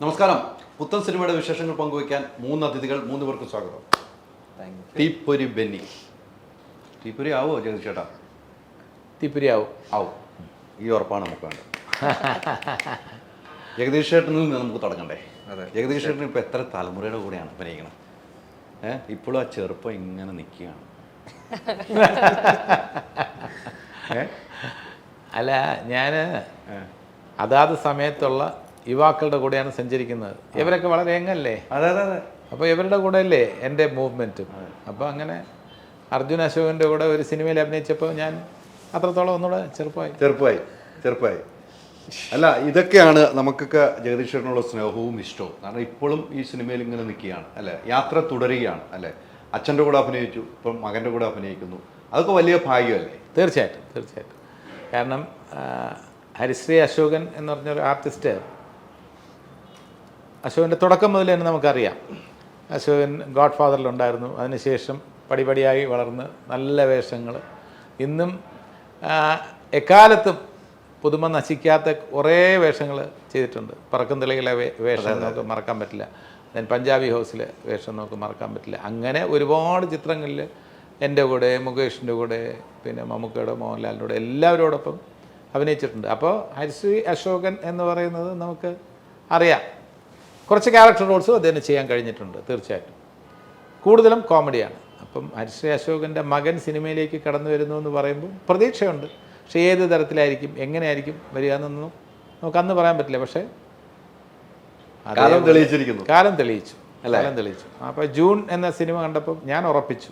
നമസ്കാരം. പുത്തൻ സിനിമയുടെ വിശേഷങ്ങൾ പങ്കുവയ്ക്കാൻ മൂന്ന് അതിഥികൾ മൂന്ന് പേർക്കും സ്വാഗതം. തീപ്പൊരി ബെന്നി. തീപ്പൊരി ആവോ ജഗദീഷ് ചേട്ടാ? തീപ്പൊരിയാവും ആവും. ഈ ഉറപ്പാണ് നമുക്ക് വേണ്ടത്. ജഗദീഷ് ചേട്ടനിൽ നിന്ന് നമുക്ക് തുടങ്ങണ്ടേ? ജഗദീഷ് ചേട്ടൻ ഇപ്പൊ എത്ര തലമുറയുടെ കൂടെയാണ് അഭിനയിക്കണം ഏഹ് ഇപ്പോഴും ആ ചെറുപ്പം ഇങ്ങനെ നിൽക്കുകയാണ്. അല്ല ഞാൻ അതാത് സമയത്തുള്ള യുവാക്കളുടെ കൂടെയാണ് സഞ്ചരിക്കുന്നത്. ഇവരൊക്കെ വളരെ എങ്ങല്ലേ? അതെ അതെ അതെ. അപ്പോൾ ഇവരുടെ കൂടെ അല്ലേ എന്റെ മൂവ്മെന്റും അപ്പോൾ അങ്ങനെ അർജുൻ അശോകന്റെ കൂടെ ഒരു സിനിമയിൽ അഭിനയിച്ചപ്പോൾ ഞാൻ അത്രത്തോളം ഒന്നുകൂടെ ചെറുപ്പമായി. ചെറുപ്പമായി ചെറുപ്പമായി. അല്ല ഇതൊക്കെയാണ് നമുക്കൊക്കെ ജഗദീശ്വരനുള്ള സ്നേഹവും ഇഷ്ടവും. കാരണം ഇപ്പോഴും ഈ സിനിമയിൽ ഇങ്ങനെ നിൽക്കുകയാണ് അല്ലേ? യാത്ര തുടരുകയാണ് അല്ലേ? അച്ഛന്റെ കൂടെ അഭിനയിച്ചു ഇപ്പം മകന്റെ കൂടെ അഭിനയിക്കുന്നു. അതൊക്കെ വലിയ ഭാഗ്യമല്ലേ? തീർച്ചയായിട്ടും തീർച്ചയായിട്ടും. കാരണം ഹരിശ്രീ അശോകൻ എന്ന് പറഞ്ഞൊരു ആർട്ടിസ്റ്റ് അശോകന്റെ തുടക്കം മുതൽ തന്നെ നമുക്കറിയാം. അശോകൻ ഗോഡ് ഫാദറിലുണ്ടായിരുന്നു അതിനുശേഷം പടിപടിയായി വളർന്ന് നല്ല വേഷങ്ങൾ. ഇന്നും എക്കാലത്തും പുതുമ നശിക്കാത്ത കുറേ വേഷങ്ങൾ ചെയ്തിട്ടുണ്ട്. പറക്കും തിളയിലെ വേഷം നമുക്ക് മറക്കാൻ പറ്റില്ല. ഞാൻ പഞ്ചാബി ഹൗസിലെ വേഷം നമുക്ക് മറക്കാൻ പറ്റില്ല. അങ്ങനെ ഒരുപാട് ചിത്രങ്ങളിൽ എന്റെ കൂടെ മുകേഷിന്റെ കൂടെ പിന്നെ മമ്മൂക്കയുടെ മോഹൻലാലിന്റെ കൂടെ എല്ലാവരോടൊപ്പം അഭിനയിച്ചിട്ടുണ്ട്. അപ്പോൾ ഹരിശ്രീ അശോകൻ എന്ന് പറയുന്നത് നമുക്ക് അറിയാം. കുറച്ച് ക്യാരക്ടർ റോൾസും അദ്ദേഹം ചെയ്യാൻ കഴിഞ്ഞിട്ടുണ്ട് തീർച്ചയായിട്ടും. കൂടുതലും കോമഡിയാണ് അപ്പം ഹരിശ്രീ അശോകന്റെ മകൻ സിനിമയിലേക്ക് കടന്നു വരുന്നു എന്ന് പറയുമ്പോൾ പ്രതീക്ഷയുണ്ട്. പക്ഷേ ഏത് തരത്തിലായിരിക്കും എങ്ങനെയായിരിക്കും വരിക എന്നൊന്നും നമുക്ക് അന്ന് പറയാൻ പറ്റില്ല. പക്ഷേ കാലം തെളിയിച്ചിരിക്കുന്നു. കാലം തെളിയിച്ചു. കാലം തെളിയിച്ചു. അപ്പോൾ ജൂൺ എന്ന സിനിമ കണ്ടപ്പോൾ ഞാൻ ഉറപ്പിച്ചു.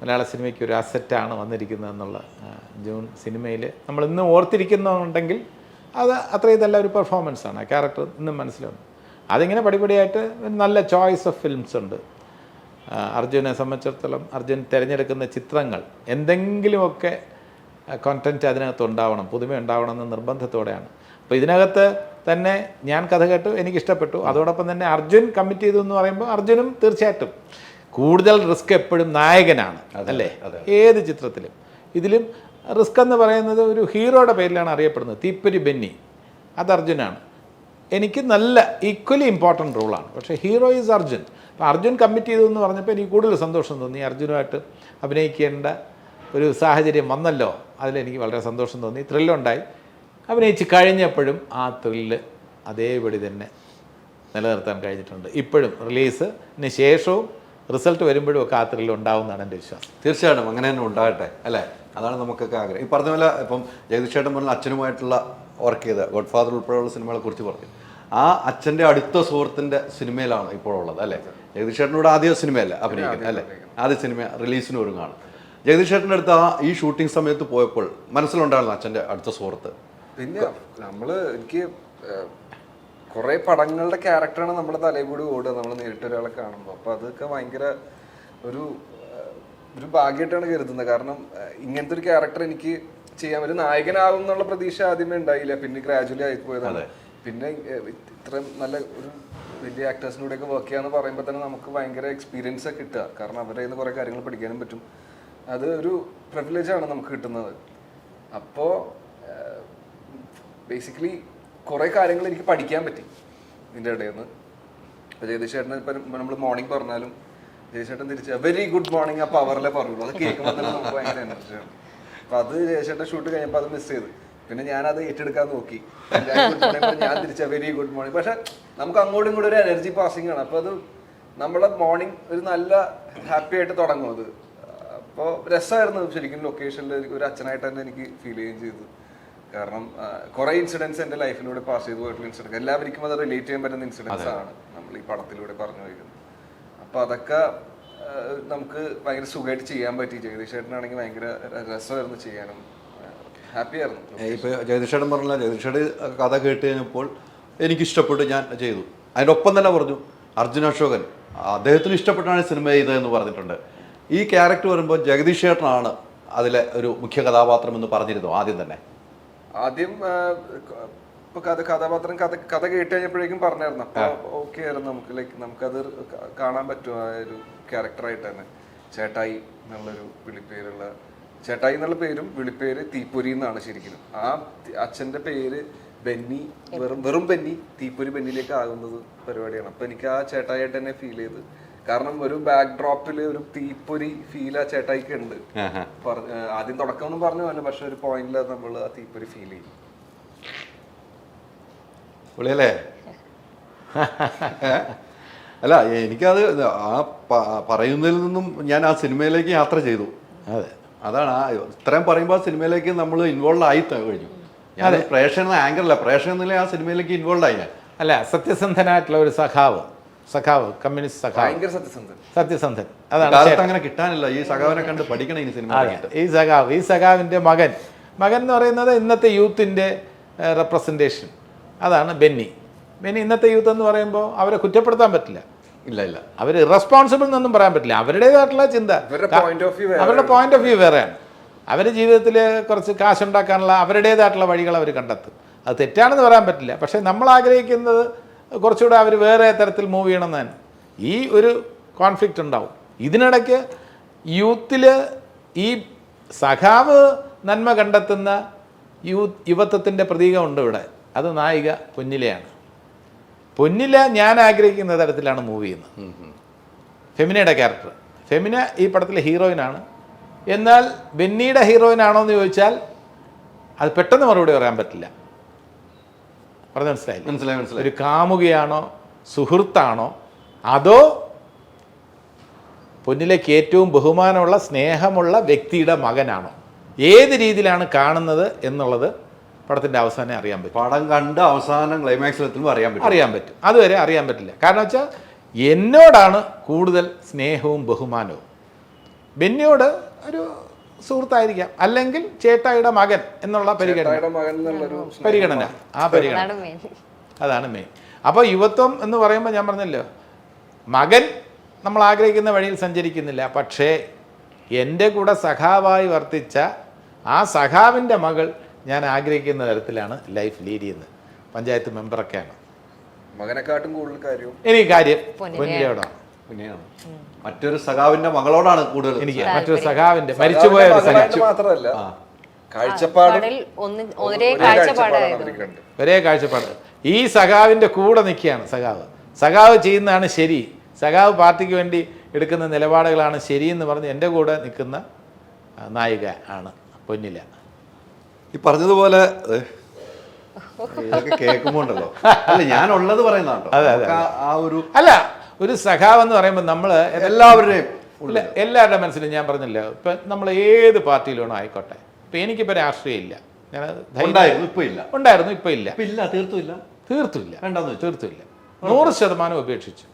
മലയാള സിനിമയ്ക്ക് ഒരു അസറ്റാണ് വന്നിരിക്കുന്നത് എന്നുള്ള ജൂൺ സിനിമയിൽ നമ്മൾ ഇന്ന് ഓർത്തിരിക്കുന്നുണ്ടെങ്കിൽ അത് അത്രയും നല്ല ഒരു പെർഫോമൻസ് ആണ്. ആ ക്യാരക്ടർ ഇന്നും മനസ്സിലുണ്ട്. അതിങ്ങനെ പടിപടിയായിട്ട് നല്ല ചോയ്സ് ഓഫ് ഫിലിംസ് ഉണ്ട്. അർജുനെ സംബന്ധിച്ചിടത്തോളം അർജുൻ തിരഞ്ഞെടുക്കുന്ന ചിത്രങ്ങൾ എന്തെങ്കിലുമൊക്കെ കോണ്ടന്റ് അതിനകത്ത് ഉണ്ടാവണം പുതുമ ഉണ്ടാവണം എന്ന നിർബന്ധത്തോടെയാണ്. അപ്പോൾ ഇതിനകത്ത് തന്നെ ഞാൻ കഥ കേട്ടു എനിക്കിഷ്ടപ്പെട്ടു. അതോടൊപ്പം തന്നെ അർജുൻ കമ്മിറ്റ് ചെയ്തു എന്ന് പറയുമ്പോൾ അർജുനും തീർച്ചയായിട്ടും കൂടുതൽ റിസ്ക് എപ്പോഴും നായകനാണ് അല്ലേ? ഏത് ചിത്രത്തിലും. ഇതിലും റിസ്ക് എന്ന് പറയുന്നത് ഒരു ഹീറോയുടെ പേരിലാണ് അറിയപ്പെടുന്നത് തീപ്പരി ബെന്നി. അത് അർജുനാണ്. എനിക്ക് നല്ല ഈക്വലി ഇമ്പോർട്ടന്റ് റോളാണ് പക്ഷേ ഹീറോ ഈസ് അർജുൻ. അപ്പോൾ അർജുൻ കമ്മിറ്റ് ചെയ്തു എന്ന് പറഞ്ഞപ്പോൾ എനിക്ക് കൂടുതൽ സന്തോഷം തോന്നി. അർജുനുമായിട്ട് അഭിനയിക്കേണ്ട ഒരു സാഹചര്യം വന്നല്ലോ. അതിലെനിക്ക് വളരെ സന്തോഷം തോന്നി. ത്രില്ലുണ്ടായി അഭിനയിച്ച് കഴിഞ്ഞപ്പോഴും ആ ത്രില്ല് അതേപടി തന്നെ നിലനിർത്താൻ കഴിഞ്ഞിട്ടുണ്ട്. ഇപ്പോഴും റിലീസിന് ശേഷവും റിസൾട്ട് വരുമ്പോഴും ഒക്കെ ആ ത്രില്ല് ഉണ്ടാവുമെന്നാണ് എന്റെ വിശ്വാസം. തീർച്ചയായിട്ടും അങ്ങനെ തന്നെ ഉണ്ടാകട്ടെ അല്ലേ? അതാണ് നമുക്കൊക്കെ ആഗ്രഹം. ഈ പറഞ്ഞ പോലെ ഇപ്പം ജഗദീഷ് ചേട്ടൻ പറഞ്ഞ അച്ഛനുമായിട്ടുള്ള വർക്ക് ചെയ്ത ഗോഡ് ഫാദർ ഉൾപ്പെടെയുള്ള സിനിമകളെ കുറിച്ച് പറഞ്ഞു. ആ അച്ഛന്റെ അടുത്ത സുഹൃത്തിന്റെ സിനിമയിലാണ് ഇപ്പോഴുള്ളത് അല്ലേ? ജഗദീഷ് ചേട്ടനോട് ആദ്യ സിനിമയല്ല അഭിനയിക്കുന്നത് അല്ലേ? ആദ്യ സിനിമ റിലീസിന് ഒരുങ്ങാണ്. ജഗദീഷ് ചേട്ടന്റെ അടുത്ത് ആ ഈ ഷൂട്ടിംഗ് സമയത്ത് പോയപ്പോൾ മനസ്സിലുണ്ടായിരുന്നു അച്ഛന്റെ അടുത്ത സുഹൃത്ത്? പിന്നെ നമ്മൾ എനിക്ക് കുറെ പടങ്ങളുടെ ക്യാരക്ടറാണ് നമ്മുടെ തലയിൽ കൂടി ഓടുക നമ്മൾ നേരിട്ട് ഒരാളെ കാണുമ്പോൾ. അപ്പൊ അതൊക്കെ ഭയങ്കര ഒരു ഒരു ഭാഗ്യമായിട്ടാണ് കരുതുന്നത്. കാരണം ഇങ്ങനത്തെ ഒരു ക്യാരക്ടർ എനിക്ക് ചെയ്യാൻ ഒരു നായകനാകും എന്നുള്ള പ്രതീക്ഷ ആദ്യമേ ഉണ്ടായില്ല. പിന്നെ ഗ്രാജുവലി ആയിപ്പോയതാണ് പിന്നെ ഇത്രയും നല്ല ഒരു വലിയ ആക്ടേഴ്സിന്റെ കൂടെയൊക്കെ വർക്ക് ചെയ്യാന്ന് പറയുമ്പോൾ തന്നെ നമുക്ക് ഭയങ്കര എക്സ്പീരിയൻസ് കിട്ടുക. കാരണം അവരുടെ നിന്ന് കുറേ കാര്യങ്ങൾ പഠിക്കാനും പറ്റും. അത് ഒരു പ്രിവിലേജ് ആണ് നമുക്ക് കിട്ടുന്നത്. അപ്പോൾ ബേസിക്കലി കുറേ കാര്യങ്ങൾ എനിക്ക് പഠിക്കാൻ പറ്റി ഇതിന്റെ ഇടയിൽ നിന്ന് ഇപ്പോൾ ജഗദീഷ് ചേട്ടൻ ഇപ്പം നമ്മൾ മോർണിംഗ് പറഞ്ഞാലും ജയശേട്ടൻ തിരിച്ച് വെരി ഗുഡ് മോർണിംഗ് ആ പവറിലെ പറയുള്ളൂ. അത് കേൾക്കുമ്പോൾ തന്നെ നമുക്ക് ഭയങ്കര എനർജിയാണ് അപ്പോൾ അത് ജയശേട്ടൻ ഷൂട്ട് കഴിഞ്ഞപ്പോൾ അത് മിസ് ചെയ്തു. പിന്നെ ഞാനത് ഏറ്റെടുക്കാൻ നോക്കി. ഞാൻ തിരിച്ച വെരി ഗുഡ് മോർണിംഗ് പക്ഷെ നമുക്ക് അങ്ങോട്ടും ഇങ്ങോട്ടും ഒരു എനർജി പാസിംഗ് ആണ്. അപ്പോൾ അത് നമ്മളെ മോർണിംഗ് ഒരു നല്ല ഹാപ്പി ആയിട്ട് തുടങ്ങും അത്. അപ്പോൾ രസമായിരുന്നു ശരിക്കും ലൊക്കേഷനിൽ ഒരു അച്ഛനായിട്ട് തന്നെ എനിക്ക് ഫീൽ ചെയ്യുകയും ചെയ്തു കാരണം കുറെ ഇൻസിഡൻസ് എന്റെ ലൈഫിലൂടെ പാസ് ചെയ്തു പോയിട്ടുള്ള ഇൻസിഡൻസ് എല്ലാവർക്കും അത് റിലേറ്റ് ചെയ്യാൻ പറ്റുന്ന ഇൻസിഡൻസ് ആണ് നമ്മൾ ഈ പടത്തിലൂടെ പറഞ്ഞു വയ്ക്കുന്നത് അപ്പോൾ അതൊക്കെ നമുക്ക് ഭയങ്കര സുഖമായിട്ട് ചെയ്യാൻ പറ്റി. ജഗദീഷ് ചേട്ടനാണെങ്കിൽ ഭയങ്കര രസമായിരുന്നു ചെയ്യാനും. ഹാപ്പി ആയിരുന്നു ഇപ്പോൾ ജഗദീഷ് പറഞ്ഞ പറഞ്ഞില്ല ജഗദീഷ് കഥ കേട്ട് കഴിഞ്ഞപ്പോൾ എനിക്ക് ഇഷ്ടപ്പെട്ടു ഞാൻ ചെയ്തു. അതിന്റെ ഒപ്പം തന്നെ പറഞ്ഞു അർജുൻ അശോകൻ അദ്ദേഹത്തിന് ഇഷ്ടപ്പെട്ടാണ് സിനിമ ചെയ്തതെന്ന് പറഞ്ഞിട്ടുണ്ട്. ഈ ക്യാരക്ടർ വരുമ്പോൾ ജഗദീഷ് ചേട്ടനാണ് അതിലെ ഒരു മുഖ്യ കഥാപാത്രം എന്ന് പറഞ്ഞിരുന്നു ആദ്യം തന്നെ. ആദ്യം ഇപ്പൊ കഥ കഥാപാത്രം കഥ കഥ കേട്ട് കഴിഞ്ഞപ്പോഴേക്കും പറഞ്ഞായിരുന്നു. അപ്പൊ ഓക്കെ ആയിരുന്നു നമുക്ക് ലൈക്ക് നമുക്കത് കാണാൻ പറ്റും ആ ഒരു ക്യാരക്ടറായിട്ട് തന്നെ. ചേട്ടായി എന്നുള്ളൊരു വിളിപ്പേരുള്ള ചേട്ടായി എന്നുള്ള പേരും വിളിപ്പേര് തീപ്പൊരി എന്നാണ് ശരിക്കും. ആ അച്ഛന്റെ പേര് ബെന്നി വെറും വെറും ബെന്നി തീപ്പൊരി ബെന്നിലേക്ക് ആകുന്നത് പരിപാടിയാണ്. അപ്പൊ എനിക്ക് ആ ചേട്ടായിട്ട് തന്നെ ഫീൽ ചെയ്ത്. കാരണം ഒരു ബാക്ക് ഡ്രോപ്പിൽ ഒരു തീപ്പൊരി ഫീൽ ആ ചേട്ടായിക്ക് ഉണ്ട്. ആദ്യം തുടക്കം ഒന്നും പറഞ്ഞു പോലെ പക്ഷെ ഒരു പോയിന്റിൽ നമ്മൾ ആ തീപ്പൊരി ഫീൽ ചെയ്യും പൊളിയല്ലേ? അല്ല എനിക്കത് ആ പറയുന്നതിൽ നിന്നും ഞാൻ ആ സിനിമയിലേക്ക് യാത്ര ചെയ്തു. അതെ. അതാണ് ആ ഇത്രയും പറയുമ്പോൾ സിനിമയിലേക്ക് നമ്മൾ ഇൻവോൾവ് ആയി കഴിഞ്ഞു. ഞാൻ പ്രേക്ഷകൻ ആങ്കർ അല്ല പ്രേക്ഷകൻ എന്നുള്ള ആ സിനിമയിലേക്ക് ഇൻവോൾവ് ആയി ഞാൻ. അല്ല സത്യസന്ധനായിട്ടുള്ള ഒരു സഖാവ്. സഖാവ് കമ്മ്യൂണിസ്റ്റ് സഖാവ്. ഭയങ്കര സത്യസന്ധൻ. സത്യസന്ധൻ. അതാണ് അങ്ങനെ കിട്ടാനില്ല. ഈ സഖാവിനെ കണ്ട് പഠിക്കണം ഈ സിനിമ ഈ സഖാവ് ഈ സഖാവിന്റെ മകൻ. മകൻ എന്ന് പറയുന്നത് ഇന്നത്തെ യൂത്തിന്റെ റെപ്രസെന്റേഷൻ അതാണ് ബെന്നി. ബെന്നി ഇന്നത്തെ യൂത്ത് എന്ന് പറയുമ്പോൾ അവരെ കുറ്റപ്പെടുത്താൻ പറ്റില്ല. ഇല്ല ഇല്ല. അവർ ഇറസ്പോൺസിബിൾ എന്നൊന്നും പറയാൻ പറ്റില്ല. അവരുടേതായിട്ടുള്ള ചിന്ത. അവരുടെ പോയിന്റ് ഓഫ് വ്യൂ വേറെയാണ്. അവർ ജീവിതത്തിൽ കുറച്ച് കാശുണ്ടാക്കാനുള്ള അവരുടേതായിട്ടുള്ള വഴികൾ അവർ കണ്ടെത്തും. അത് തെറ്റാണെന്ന് പറയാൻ പറ്റില്ല. പക്ഷേ നമ്മൾ ആഗ്രഹിക്കുന്നത് കുറച്ചുകൂടെ അവർ വേറെ തരത്തിൽ മൂവ് ചെയ്യണം തന്നെ. ഈ ഒരു കോൺഫ്ലിക്റ്റ് ഉണ്ടാവും. ഇതിനിടയ്ക്ക് യൂത്തിൽ ഈ സഖാവ് നന്മ കണ്ടെത്തുന്ന യൂ യുവത്വത്തിന്റെ പ്രതീകമുണ്ട് ഇവിടെ. അത് നായിക പൊന്നിലയാണ് പൊന്നില ഞാൻ ആഗ്രഹിക്കുന്ന തരത്തിലാണ് മൂവ് ചെയ്യുന്നത്. ഫെമിനയുടെ ക്യാരക്ടർ. ഫെമിന ഈ പടത്തിലെ ഹീറോയിനാണ്. എന്നാൽ ബെന്നിയുടെ ഹീറോയിനാണോ എന്ന് ചോദിച്ചാൽ അത് പെട്ടെന്ന് മറുപടി പറയാൻ പറ്റില്ല. പറഞ്ഞ മനസ്സിലായി മനസ്സിലായി മനസ്സിലായി. ഒരു കാമുകയാണോ സുഹൃത്താണോ അതോ പൊന്നിലേക്ക് ഏറ്റവും ബഹുമാനമുള്ള സ്നേഹമുള്ള വ്യക്തിയുടെ മകനാണോ? ഏത് രീതിയിലാണ് കാണുന്നത് എന്നുള്ളത് പടത്തിന്റെ അവസാനം അറിയാൻ പറ്റും. പടം കണ്ട് അവസാനം ക്ലൈമാക്സിൽ എത്തുമ്പോൾ അറിയാൻ പറ്റും. അറിയാൻ പറ്റും. അതുവരെ അറിയാൻ പറ്റില്ല. കാരണം വെച്ചാൽ എന്നോടാണ് കൂടുതൽ സ്നേഹവും ബഹുമാനവും. ബെന്നിയോട് ഒരു സുഹൃത്തായിരിക്കാം. അല്ലെങ്കിൽ ചേട്ടായിയുടെ മകൻ എന്നുള്ള പരിഗണന. പരിഗണന ആ. പരിഗണന. അതാണ് മെയിൻ അതാണ് മെയിൻ അപ്പോൾ യുവത്വം എന്ന് പറയുമ്പോൾ ഞാൻ പറഞ്ഞല്ലോ മകൻ നമ്മൾ ആഗ്രഹിക്കുന്ന വഴിയിൽ സഞ്ചരിക്കുന്നില്ല. പക്ഷേ എന്റെ കൂടെ സഖാവായി വർത്തിച്ച ആ സഖാവിന്റെ മകൾ ഞാൻ ആഗ്രഹിക്കുന്ന തരത്തിലാണ് ലൈഫ് ലീഡ് ചെയ്യുന്നത്. പഞ്ചായത്ത് മെമ്പറൊക്കെയാണ്. മകനെക്കാട്ടും കൂടുതൽ കാര്യവും എനിക്ക് കാര്യം പൊന്നിയോടാണ് മറ്റൊരു സഖാവിന്റെ മകളോടാണ് കൂടുതൽ എനിക്ക് മറ്റൊരു സഖാവിന്റെ മരിച്ചുപോയ ഒരു മാത്രമല്ല ഒരേ കാഴ്ചപ്പാട് ഈ സഖാവിന്റെ കൂടെ നിൽക്കുകയാണ് സഖാവ്. സഖാവ് ചെയ്യുന്നതാണ് ശരി. സഖാവ് പാർട്ടിക്ക് വേണ്ടി എടുക്കുന്ന നിലപാടുകളാണ് ശരിയെന്ന് പറഞ്ഞ് എന്റെ കൂടെ നിൽക്കുന്ന നായിക ആണ് പൊന്നില. ഈ പറഞ്ഞതുപോലെ കേൾക്കുമ്പോണ്ടല്ലോ ഇതൊക്കെ അല്ല ഞാൻ ഉള്ളത് പറയുന്നതാട്ടോ നമുക്ക് ആ- ഒരു അല്ല ഒരു സഖാവ് എന്ന് പറയുമ്പോൾ നമ്മൾ എല്ലാവരുടെയും എല്ലാവരുടെ മനസ്സിലും ഞാൻ പറഞ്ഞില്ല ഇപ്പം നമ്മൾ ഏത് പാർട്ടിയിലാണോ ആയിക്കോട്ടെ. ഇപ്പം എനിക്കിപ്പോൾ രാഷ്ട്രീയം ഇല്ല ഞാൻ ഉണ്ടായിരുന്നു ഇപ്പൊ ഇല്ല. ഇല്ല. തീർത്തുമില്ല തീർത്തുമില്ല വേണ്ടെന്ന് തീർത്തുമില്ല നൂറ് ശതമാനം ഉപേക്ഷിച്ചു.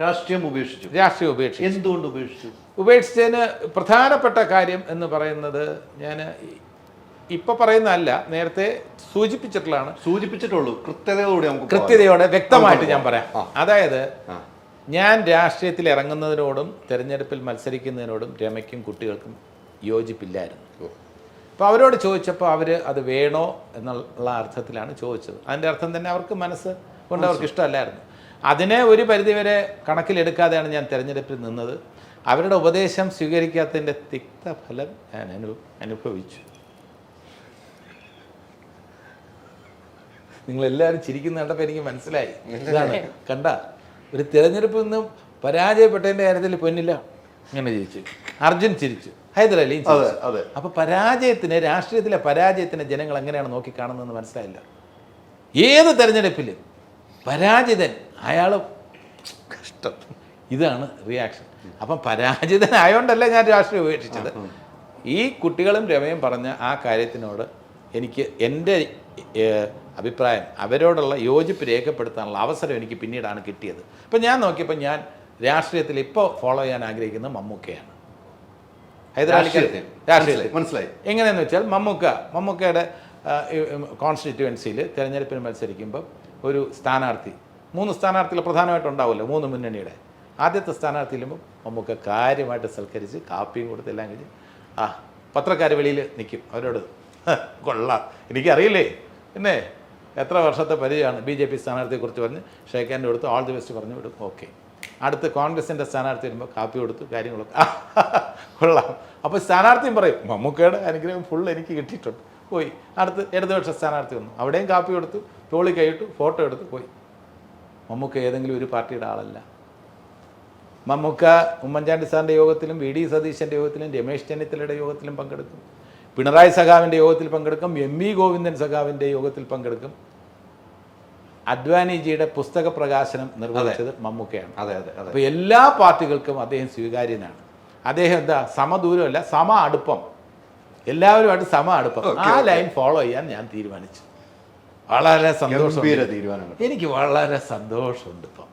രാഷ്ട്രീയം ഉപേക്ഷിച്ചു. രാഷ്ട്രീയം ഉപേക്ഷിച്ചു. എന്തുകൊണ്ട് ഉപേക്ഷിച്ചു? ഉപേക്ഷിച്ചതിന് പ്രധാനപ്പെട്ട കാര്യം എന്ന് പറയുന്നത് ഞാൻ ഇപ്പം പറയുന്നതല്ല നേരത്തെ സൂചിപ്പിച്ചിട്ടുള്ളതാണ്. സൂചിപ്പിച്ചിട്ടുള്ളൂ. കൃത്യതയോടെ നമുക്ക്. കൃത്യതയോടെ വ്യക്തമായിട്ട് ഞാൻ പറയാം. അതായത് ഞാൻ രാഷ്ട്രീയത്തിൽ ഇറങ്ങുന്നതിനോടും തിരഞ്ഞെടുപ്പിൽ മത്സരിക്കുന്നതിനോടും രമയ്ക്കും കുട്ടികൾക്കും യോജിപ്പില്ലായിരുന്നു. അപ്പോൾ അവരോട് ചോദിച്ചപ്പോൾ അവർ അത് വേണോ എന്നുള്ള അർത്ഥത്തിലാണ് ചോദിച്ചത്. അതിന്റെ അർത്ഥം തന്നെ അവർക്ക് മനസ്സ് കൊണ്ട് അവർക്ക് ഇഷ്ടമല്ലായിരുന്നു. അതിനെ ഒരു പരിധിവരെ കണക്കിലെടുക്കാതെയാണ് ഞാൻ തിരഞ്ഞെടുപ്പിൽ നിന്നത്. അവരുടെ ഉപദേശം സ്വീകരിക്കാത്തതിന്റെ തിക്തഫലം ഞാൻ അനു അനുഭവിച്ചു. നിങ്ങളെല്ലാവരും ചിരിക്കുന്ന കണ്ടപ്പോൾ എനിക്ക് മനസ്സിലായി. ഇതാണ്. കണ്ട ഒരു തിരഞ്ഞെടുപ്പിൽ നിന്നും പരാജയപ്പെട്ടതിന്റെ കാര്യത്തിൽ പൊന്നില്ല. ഇങ്ങനെ ചിരിച്ചു. അർജുൻ ചിരിച്ചു. ഹൈദരാലി അപ്പൊ പരാജയത്തിന് രാഷ്ട്രീയത്തിലെ പരാജയത്തിന് ജനങ്ങൾ എങ്ങനെയാണ് നോക്കി നോക്കിക്കാണുന്നതെന്ന് മനസ്സിലായില്ല. ഏത് തെരഞ്ഞെടുപ്പിലും പരാജിതൻ അയാൾ കഷ്ടം. ഇതാണ് റിയാക്ഷൻ അപ്പം പരാജിതനായോണ്ടല്ല ഞാൻ രാഷ്ട്രീയം ഉപേക്ഷിച്ചത്? ഈ കുട്ടികളും രമയും പറഞ്ഞ ആ കാര്യത്തിനോട് എനിക്ക് എന്റെ അഭിപ്രായം. അവരോടുള്ള യോജിപ്പ് രേഖപ്പെടുത്താനുള്ള അവസരം എനിക്ക് പിന്നീടാണ് കിട്ടിയത്. ഇപ്പം ഞാൻ നോക്കിയപ്പോൾ ഞാൻ രാഷ്ട്രീയത്തിൽ ഇപ്പോൾ ഫോളോ ചെയ്യാൻ ആഗ്രഹിക്കുന്നത് മമ്മൂക്കയാണ്. ഹൈദരാബാദിൽ രാഷ്ട്രീയത്തിൽ. മനസ്സിലായി എങ്ങനെയെന്ന് വെച്ചാൽ മമ്മൂക്ക മമ്മൂക്കയുടെ കോൺസ്റ്റിറ്റ്യുവൻസിയിൽ തിരഞ്ഞെടുപ്പിന് മത്സരിക്കുമ്പോൾ ഒരു സ്ഥാനാർത്ഥി മൂന്ന് സ്ഥാനാർത്ഥികൾ പ്രധാനമായിട്ടും ഉണ്ടാവുമല്ലോ മൂന്ന് മുന്നണിയുടെ. ആദ്യത്തെ സ്ഥാനാർത്ഥി മമ്മൂക്ക കാര്യമായിട്ട് സൽക്കരിച്ച് കാപ്പിയും കൊടുത്ത് എല്ലാം കഴിഞ്ഞ് ആ പത്രക്കാർ വെളിയിൽ നിൽക്കും അവരോട്. "ഹ, കൊള്ളാം. എനിക്കറിയില്ലേ? പിന്നെ എത്ര വർഷത്തെ പരിചയമാണ്? ബി ജെ പി സ്ഥാനാർത്ഥിയെക്കുറിച്ച് പറഞ്ഞ് ഷേഖാന്റെ കൊടുത്ത് ആൾ ദി ബെസ്റ്റ് പറഞ്ഞു വിടും. ഓക്കെ അടുത്ത് കോൺഗ്രസിന്റെ സ്ഥാനാർത്ഥി വരുമ്പോൾ കാപ്പി കൊടുത്ത് കാര്യങ്ങളൊക്കെ. കൊള്ളാം. അപ്പോൾ സ്ഥാനാർത്ഥിയും പറയും മമ്മൂക്കയുടെ അനുഗ്രഹം ഫുൾ എനിക്ക് കിട്ടിയിട്ടുണ്ട്. പോയി. അടുത്ത് ഇടതുപക്ഷ സ്ഥാനാർത്ഥി വന്നു. അവിടെയും കാപ്പി കൊടുത്തു. ടോളി കൈയിട്ടു ഫോട്ടോ എടുത്ത് പോയി. മമ്മൂക്ക ഏതെങ്കിലും ഒരു പാർട്ടിയുടെ ആളല്ല. മമ്മൂക്ക ഉമ്മൻചാണ്ടി സാറിന്റെ യോഗത്തിലും വി ഡി സതീശന്റെ യോഗത്തിലും രമേശ് ചെന്നിത്തലയുടെ യോഗത്തിലും പങ്കെടുക്കും പിണറായി സഖാവിന്റെ യോഗത്തിൽ പങ്കെടുക്കും എം വി ഗോവിന്ദൻ സഖാവിന്റെ യോഗത്തിൽ പങ്കെടുക്കും. അദ്വാനിജിയുടെ പുസ്തക പ്രകാശനം നിർവഹിച്ചത് മമ്മൂക്കയാണ്. അതെ അതെ അപ്പോൾ എല്ലാ പാർട്ടികൾക്കും അദ്ദേഹം സ്വീകാര്യനാണ്. അദ്ദേഹം എന്താ സമദൂരമല്ല സമ അടുപ്പം. എല്ലാവരുമായിട്ട് സമ അടുപ്പം. ആ ലൈൻ ഫോളോ ചെയ്യാൻ ഞാൻ തീരുമാനിച്ചു. വളരെ സന്തോഷം എനിക്ക് വളരെ സന്തോഷമുണ്ട് ഇപ്പം.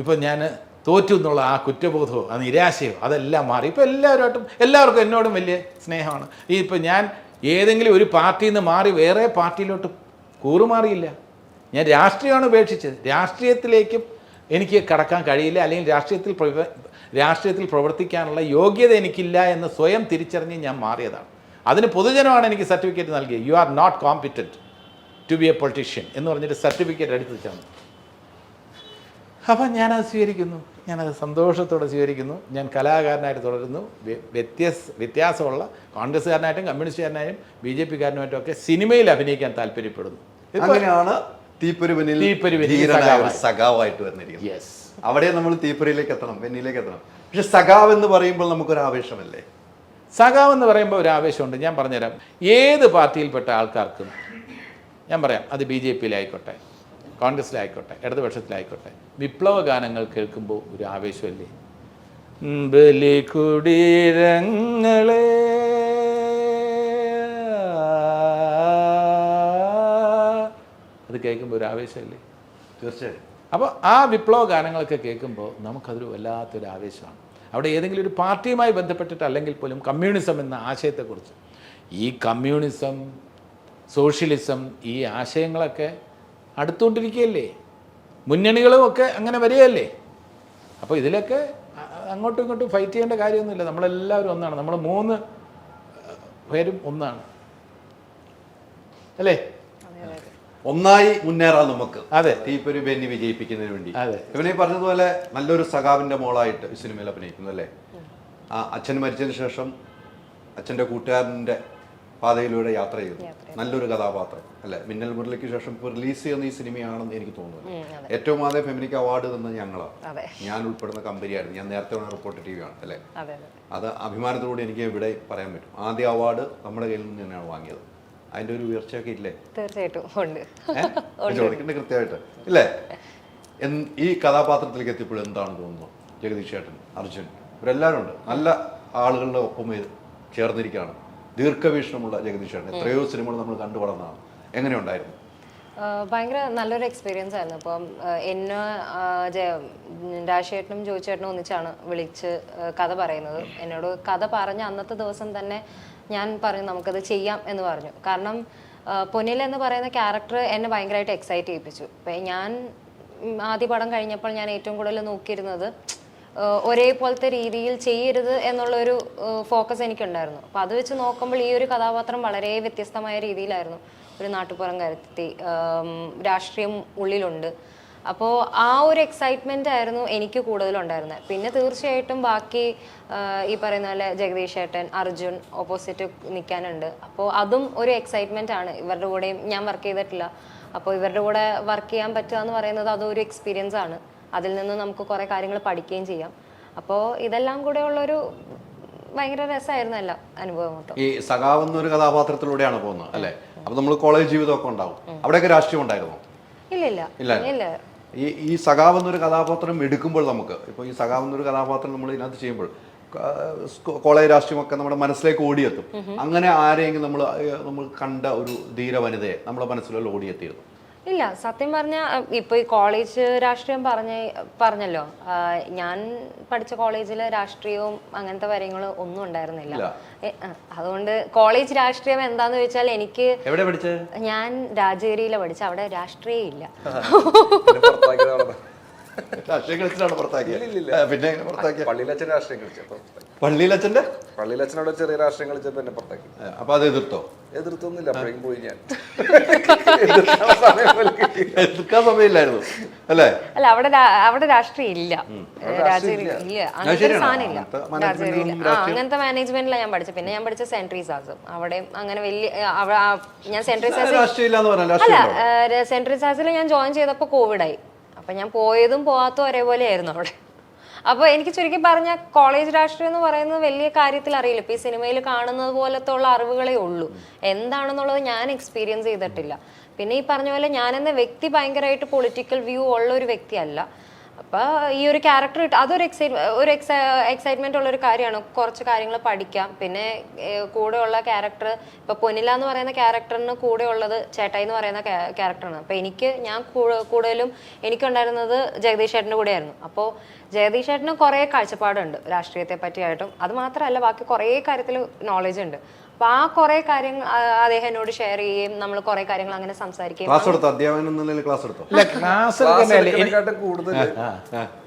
ഇപ്പം ഞാൻ തോറ്റു എന്നുള്ള ആ കുറ്റബോധവും ആ നിരാശയോ അതെല്ലാം മാറി. ഇപ്പോൾ എല്ലാവരുമായിട്ടും എല്ലാവർക്കും എന്നോടും വലിയ സ്നേഹമാണ്. ഈ ഇപ്പം ഞാൻ ഏതെങ്കിലും ഒരു പാർട്ടിയിൽ നിന്ന് മാറി വേറെ പാർട്ടിയിലോട്ട് കൂറുമാറിയില്ല. ഞാൻ രാഷ്ട്രീയമാണ് ഉപേക്ഷിച്ചത്. രാഷ്ട്രീയത്തിലേക്കും എനിക്ക് കടക്കാൻ കഴിയില്ല. അല്ലെങ്കിൽ രാഷ്ട്രീയത്തിൽ രാഷ്ട്രീയത്തിൽ പ്രവർത്തിക്കാനുള്ള യോഗ്യത എനിക്കില്ല എന്ന് സ്വയം തിരിച്ചറിഞ്ഞ് ഞാൻ മാറിയതാണ്. അതിന് പൊതുജനമാണ് എനിക്ക് സർട്ടിഫിക്കറ്റ് നൽകിയത്. You are not competent to be a politician എന്ന് പറഞ്ഞിട്ട് സർട്ടിഫിക്കറ്റ് എടുത്ത് തന്നു അപ്പം ഞാനത് സ്വീകരിക്കുന്നു. ഞാനത് സന്തോഷത്തോടെ സ്വീകരിക്കുന്നു. ഞാൻ കലാകാരനായിട്ട് തുടരുന്നു. വ്യ- വ്യത്യസ് വ്യത്യാസമുള്ള കോൺഗ്രസ്സുകാരനായിട്ടും കമ്മ്യൂണിസ്റ്റുകാരനായും ബി ജെ പിക്കാരനായിട്ടും ഒക്കെ സിനിമയിൽ അഭിനയിക്കാൻ താല്പര്യപ്പെടുന്നു. അങ്ങനെയാണ് തീപ്പൊരുവനിൽ. സഖാവായിട്ട് വന്നിരിക്കുന്നത്. യെസ് അവിടെ നമ്മൾ തീപ്പൊരിയിലേക്ക് എത്തണം വെന്നിലേക്ക് എത്തണം. പക്ഷെ സഖാവ് എന്ന് പറയുമ്പോൾ നമുക്കൊരു ആവേശമല്ലേ സഖാവ് എന്ന് പറയുമ്പോൾ ഒരു ആവേശമുണ്ട് ഞാൻ പറഞ്ഞുതരാം. ഏത് പാർട്ടിയിൽപ്പെട്ട ആൾക്കാർക്കും ഞാൻ പറയാം അത് ബി ജെ പിയിലായിക്കോട്ടെ കോൺഗ്രസ്സിലായിക്കോട്ടെ ഇടതുപക്ഷത്തിലായിക്കോട്ടെ വിപ്ലവ ഗാനങ്ങൾ കേൾക്കുമ്പോൾ ഒരു ആവേശമല്ലേ? ബലി ബലികുടീരങ്ങളെ അത് കേൾക്കുമ്പോൾ ഒരു ആവേശമല്ലേ? തീർച്ചയായും. അപ്പോൾ ആ വിപ്ലവ ഗാനങ്ങളൊക്കെ കേൾക്കുമ്പോൾ നമുക്കതൊരു വല്ലാത്തൊരു ആവേശമാണ്. അവിടെ ഏതെങ്കിലും ഒരു പാർട്ടിയുമായി ബന്ധപ്പെട്ടിട്ട് അല്ലെങ്കിൽ പോലും കമ്മ്യൂണിസം എന്ന ആശയത്തെക്കുറിച്ച്. ഈ കമ്മ്യൂണിസം സോഷ്യലിസം ഈ ആശയങ്ങളൊക്കെ അടുത്തുകൊണ്ടിരിക്കുകയല്ലേ? മുന്നണികളും ഒക്കെ അങ്ങനെ വരികയല്ലേ? അപ്പോൾ ഇതിലൊക്കെ അങ്ങോട്ടും ഇങ്ങോട്ടും ഫൈറ്റ് ചെയ്യേണ്ട കാര്യമൊന്നുമില്ല. നമ്മളെല്ലാവരും ഒന്നാണ്. നമ്മൾ മൂന്ന് പേരും ഒന്നാണ്. അല്ലേ? ഒന്നായി മുന്നേറാം നമുക്ക്. അതെ. തീപ്പൊരു ബെന്നി വിജയിപ്പിക്കുന്നതിന് വേണ്ടി. അതെ. ഇവനെ പറഞ്ഞതുപോലെ നല്ലൊരു സഖാവിന്റെ മോളായിട്ട് ഈ സിനിമയിൽ അഭിനയിക്കുന്നു അല്ലേ? ആ അച്ഛൻ മരിച്ചതിന് ശേഷം അച്ഛന്റെ കൂട്ടുകാരന്റെ പാതയിലൂടെ യാത്ര ചെയ്തു. നല്ലൊരു കഥാപാത്രം അല്ലെ? മിന്നൽ മുരളിക്ക് ശേഷം ഇപ്പോൾ റിലീസ് ചെയ്യുന്ന ഈ സിനിമയാണെന്ന് എനിക്ക് തോന്നുന്നു ഏറ്റവും ആദ്യം ഫെമിനിക്ക് അവാർഡ് തന്ന ഞങ്ങളാണ്. ഞാൻ ഉൾപ്പെടുന്ന കമ്പനിയായിരുന്നു ഞാൻ നേരത്തെ റിപ്പോർട്ട് ടി വി ആണ് അല്ലേ? അതെ അഭിമാനത്തോടെ എനിക്ക് ഇവിടെ പറയാൻ പറ്റും. ആദ്യ അവാർഡ് നമ്മുടെ കയ്യിൽ നിന്ന് തന്നെയാണ് വാങ്ങിയത്. അതിന്റെ ഒരു ഉയർച്ചയൊക്കെ ഇല്ലേ? തീർച്ചയായിട്ടും ഉണ്ട്. കൃത്യമായിട്ട്. ഇല്ലേ? ഈ കഥാപാത്രത്തിലേക്ക് എത്തിയപ്പോൾ എന്താണ് തോന്നുന്നത് ജഗദീഷ് ചേട്ടൻ അർജുൻ ഇവരെല്ലാവരും ഉണ്ട്. നല്ല ആളുകളുടെ ഒപ്പം ചേർന്നിരിക്കുകയാണ്. ദീർഘവീക്ഷണമുള്ള ജഗദീഷാണ് എത്രയോ സിനിമകൾ നമ്മൾ കണ്ടു വളർന്നതാണ്. എങ്ങനെയുണ്ടായിരുന്നു ഭയങ്കര നല്ലൊരു എക്സ്പീരിയൻസ് ആയിരുന്നു. അപ്പം എന്നെ രാജേട്ടനും ജോയിച്ചേട്ടനും ഒന്നിച്ചാണ് വിളിച്ച് കഥ പറയുന്നത്. എന്നോട് കഥ പറഞ്ഞ അന്നത്തെ ദിവസം തന്നെ ഞാൻ പറഞ്ഞു നമുക്കത് ചെയ്യാം എന്ന് പറഞ്ഞു. കാരണം പൊന്നിൽ എന്ന് പറയുന്ന ക്യാരക്ടർ എന്നെ ഭയങ്കരമായിട്ട് എക്സൈറ്റ് ചെയ്യിപ്പിച്ചു. ഞാൻ ആദ്യ പടം കഴിഞ്ഞപ്പോൾ ഞാൻ ഏറ്റവും കൂടുതൽ നോക്കിയിരുന്നത് ഒരേപോലത്തെ രീതിയിൽ ചെയ്യരുത് എന്നുള്ളൊരു ഫോക്കസ് എനിക്കുണ്ടായിരുന്നു. അപ്പം അത് വെച്ച് നോക്കുമ്പോൾ ഈ ഒരു കഥാപാത്രം വളരെ വ്യത്യസ്തമായ രീതിയിലായിരുന്നു ഒരു നാട്ടുപുറം കരുത്തി രാഷ്ട്രീയം ഉള്ളിലുണ്ട്. അപ്പോൾ ആ ഒരു എക്സൈറ്റ്മെന്റ് ആയിരുന്നു എനിക്ക് കൂടുതലുണ്ടായിരുന്നത്. പിന്നെ തീർച്ചയായിട്ടും ബാക്കി ഈ പറയുന്ന പോലെ ജഗദീഷ് ഏട്ടൻ അർജുൻ ഓപ്പോസിറ്റ് നിൽക്കാനുണ്ട് അപ്പോൾ അതും ഒരു എക്സൈറ്റ്മെന്റ് ആണ്. ഇവരുടെ കൂടെയും ഞാൻ വർക്ക് ചെയ്തിട്ടില്ല. അപ്പോൾ ഇവരുടെ കൂടെ വർക്ക് ചെയ്യാൻ പറ്റുക എന്ന് പറയുന്നത് അതൊരു എക്സ്പീരിയൻസ് ആണ്. അതിൽ നിന്ന് നമുക്ക് കുറേ കാര്യങ്ങൾ പഠിക്കുകയും ചെയ്യാം. അപ്പോ ഇതെല്ലാം കൂടെ ഉള്ളൊരു ഭയങ്കര രസമായിരുന്നു എല്ലാം അനുഭവം ഈ സഖാവ് എന്നൊരു കഥാപാത്രത്തിലൂടെയാണ് പോകുന്നത് അല്ലേ? അപ്പൊ നമ്മൾ കോളേജ് ജീവിതമൊക്കെ ഉണ്ടാവും. അവിടെയൊക്കെ രാഷ്ട്രീയം ഉണ്ടായിരുന്നു? ഇല്ല ഇല്ല ഇല്ല. ഇല്ല. ഈ ഈ സഖാവ് എന്നൊരു കഥാപാത്രം എടുക്കുമ്പോൾ നമുക്ക് ഇപ്പോൾ ഈ സഖാവ് എന്നൊരു കഥാപാത്രം നമ്മൾ ഇതിനകത്ത് ചെയ്യുമ്പോൾ കോളേജ് രാഷ്ട്രീയമൊക്കെ നമ്മുടെ മനസ്സിലേക്ക് ഓടിയെത്തും. അങ്ങനെ ആരെയെങ്കിലും നമ്മൾ നമ്മൾ കണ്ട ഒരു ധീര വനിതയെ നമ്മുടെ മനസ്സിലുള്ള ഓടിയെത്തിയിരുന്നു. ഇല്ല സത്യം പറഞ്ഞ ഇപ്പൊ ഈ കോളേജ് രാഷ്ട്രീയം പറഞ്ഞ പറഞ്ഞല്ലോ. ഞാൻ പഠിച്ച കോളേജിൽ രാഷ്ട്രീയവും അങ്ങനത്തെ കാര്യങ്ങളും ഒന്നും ഉണ്ടായിരുന്നില്ല. അതുകൊണ്ട് കോളേജ് രാഷ്ട്രീയം എന്താന്ന് വെച്ചാൽ എനിക്ക് ഞാൻ രാജഗിരിയിലെ പഠിച്ച അവിടെ രാഷ്ട്രീയം ഇല്ല. രാഷ്ട്രീയം കളിച്ചിട്ടാണ് പുറത്താക്കിയത് ആ, പിന്നെ പള്ളിയിലച്ഛൻ രാഷ്ട്രീയം പള്ളിയിൽ പള്ളിയിലച്ഛനോട് ചെറിയ രാഷ്ട്രീയം കളിച്ചപ്പോ എന്നെ പുറത്താക്കി. അപ്പൊ അത് എതിർത്തോ? എതിർത്തൊന്നുമില്ല അപ്പോഴേക്കും പോയി ഞാൻ. എതിർക്കാൻ സമയമില്ലായിരുന്നു അല്ലേ? അല്ല അവിടെ അവിടെ രാഷ്ട്രീയം ഇല്ല. അങ്ങനത്തെ മാനേജ്മെന്റിലാണ് ഞാൻ പഠിച്ചത് പിന്നെ ഞാൻ പഠിച്ച സെൻട്രി സാസും അവിടെ അങ്ങനെ വലിയ ഞാൻ സെൻട്രി അല്ല സെൻട്രി സാസിൽ ഞാൻ ജോയിൻ ചെയ്തപ്പോൾ കോവിഡായി അപ്പൊ ഞാൻ പോയതും പോവാത്തതും ഒരേപോലെ ആയിരുന്നു അവിടെ. അപ്പോൾ എനിക്ക് ചുരുക്കി പറഞ്ഞ കോളേജ് രാഷ്ട്രീയം എന്ന് പറയുന്നത് വലിയ കാര്യത്തിൽ അറിയില്ല. ഇപ്പൊ ഈ സിനിമയിൽ കാണുന്നത് പോലത്തെ ഉള്ള അറിവുകളേ ഉള്ളൂ. എന്താണെന്നുള്ളത് ഞാൻ എക്സ്പീരിയൻസ് ചെയ്തിട്ടില്ല. പിന്നെ ഈ പറഞ്ഞ പോലെ ഞാനെന്ന വ്യക്തി ഭയങ്കരമായിട്ട് പൊളിറ്റിക്കൽ വ്യൂ ഉള്ള ഒരു വ്യക്തിയല്ല. അപ്പൊ ഈ ഒരു ക്യാരക്ടർ അതൊരു എക്സൈറ്റ് ഒരു എക്സൈറ്റ്മെന്റ് ഉള്ള ഒരു കാര്യമാണ്. കുറച്ച് കാര്യങ്ങൾ പഠിക്കാം. പിന്നെ കൂടെ ഉള്ള ക്യാരക്ടർ ഇപ്പൊ പൊന്നില എന്ന് പറയുന്ന ക്യാരക്ടറിന് കൂടെ ഉള്ളത് ചേട്ടായി എന്ന് പറയുന്ന ക്യാരക്ടറാണ് അപ്പൊ എനിക്ക് ഞാൻ കൂടുതലും എനിക്കുണ്ടായിരുന്നത് ജഗദീഷ് ചേട്ടന്റെ കൂടെയായിരുന്നു. അപ്പോൾ ജഗദീഷ് ചേട്ടന് കുറേ കാഴ്ചപ്പാടുണ്ട് രാഷ്ട്രീയത്തെ പറ്റിയായിട്ടും. അത് മാത്രമല്ല ബാക്കി കുറേ കാര്യത്തിൽ നോളജ് ഉണ്ട്. അപ്പൊ ആ കുറെ കാര്യങ്ങൾ അദ്ദേഹം എന്നോട് ഷെയർ ചെയ്യുകയും നമ്മൾ കുറെ കാര്യങ്ങൾ അങ്ങനെ സംസാരിക്കുകയും ക്ലാസ് എടുത്തോ? അധ്യാപകൻ എന്ന നിലയിൽ ക്ലാസ് എടുത്തോ? ഇല്ല ക്ലാസ് എടുക്കുന്നതിനെക്കാട്ടും കൂടുതൽ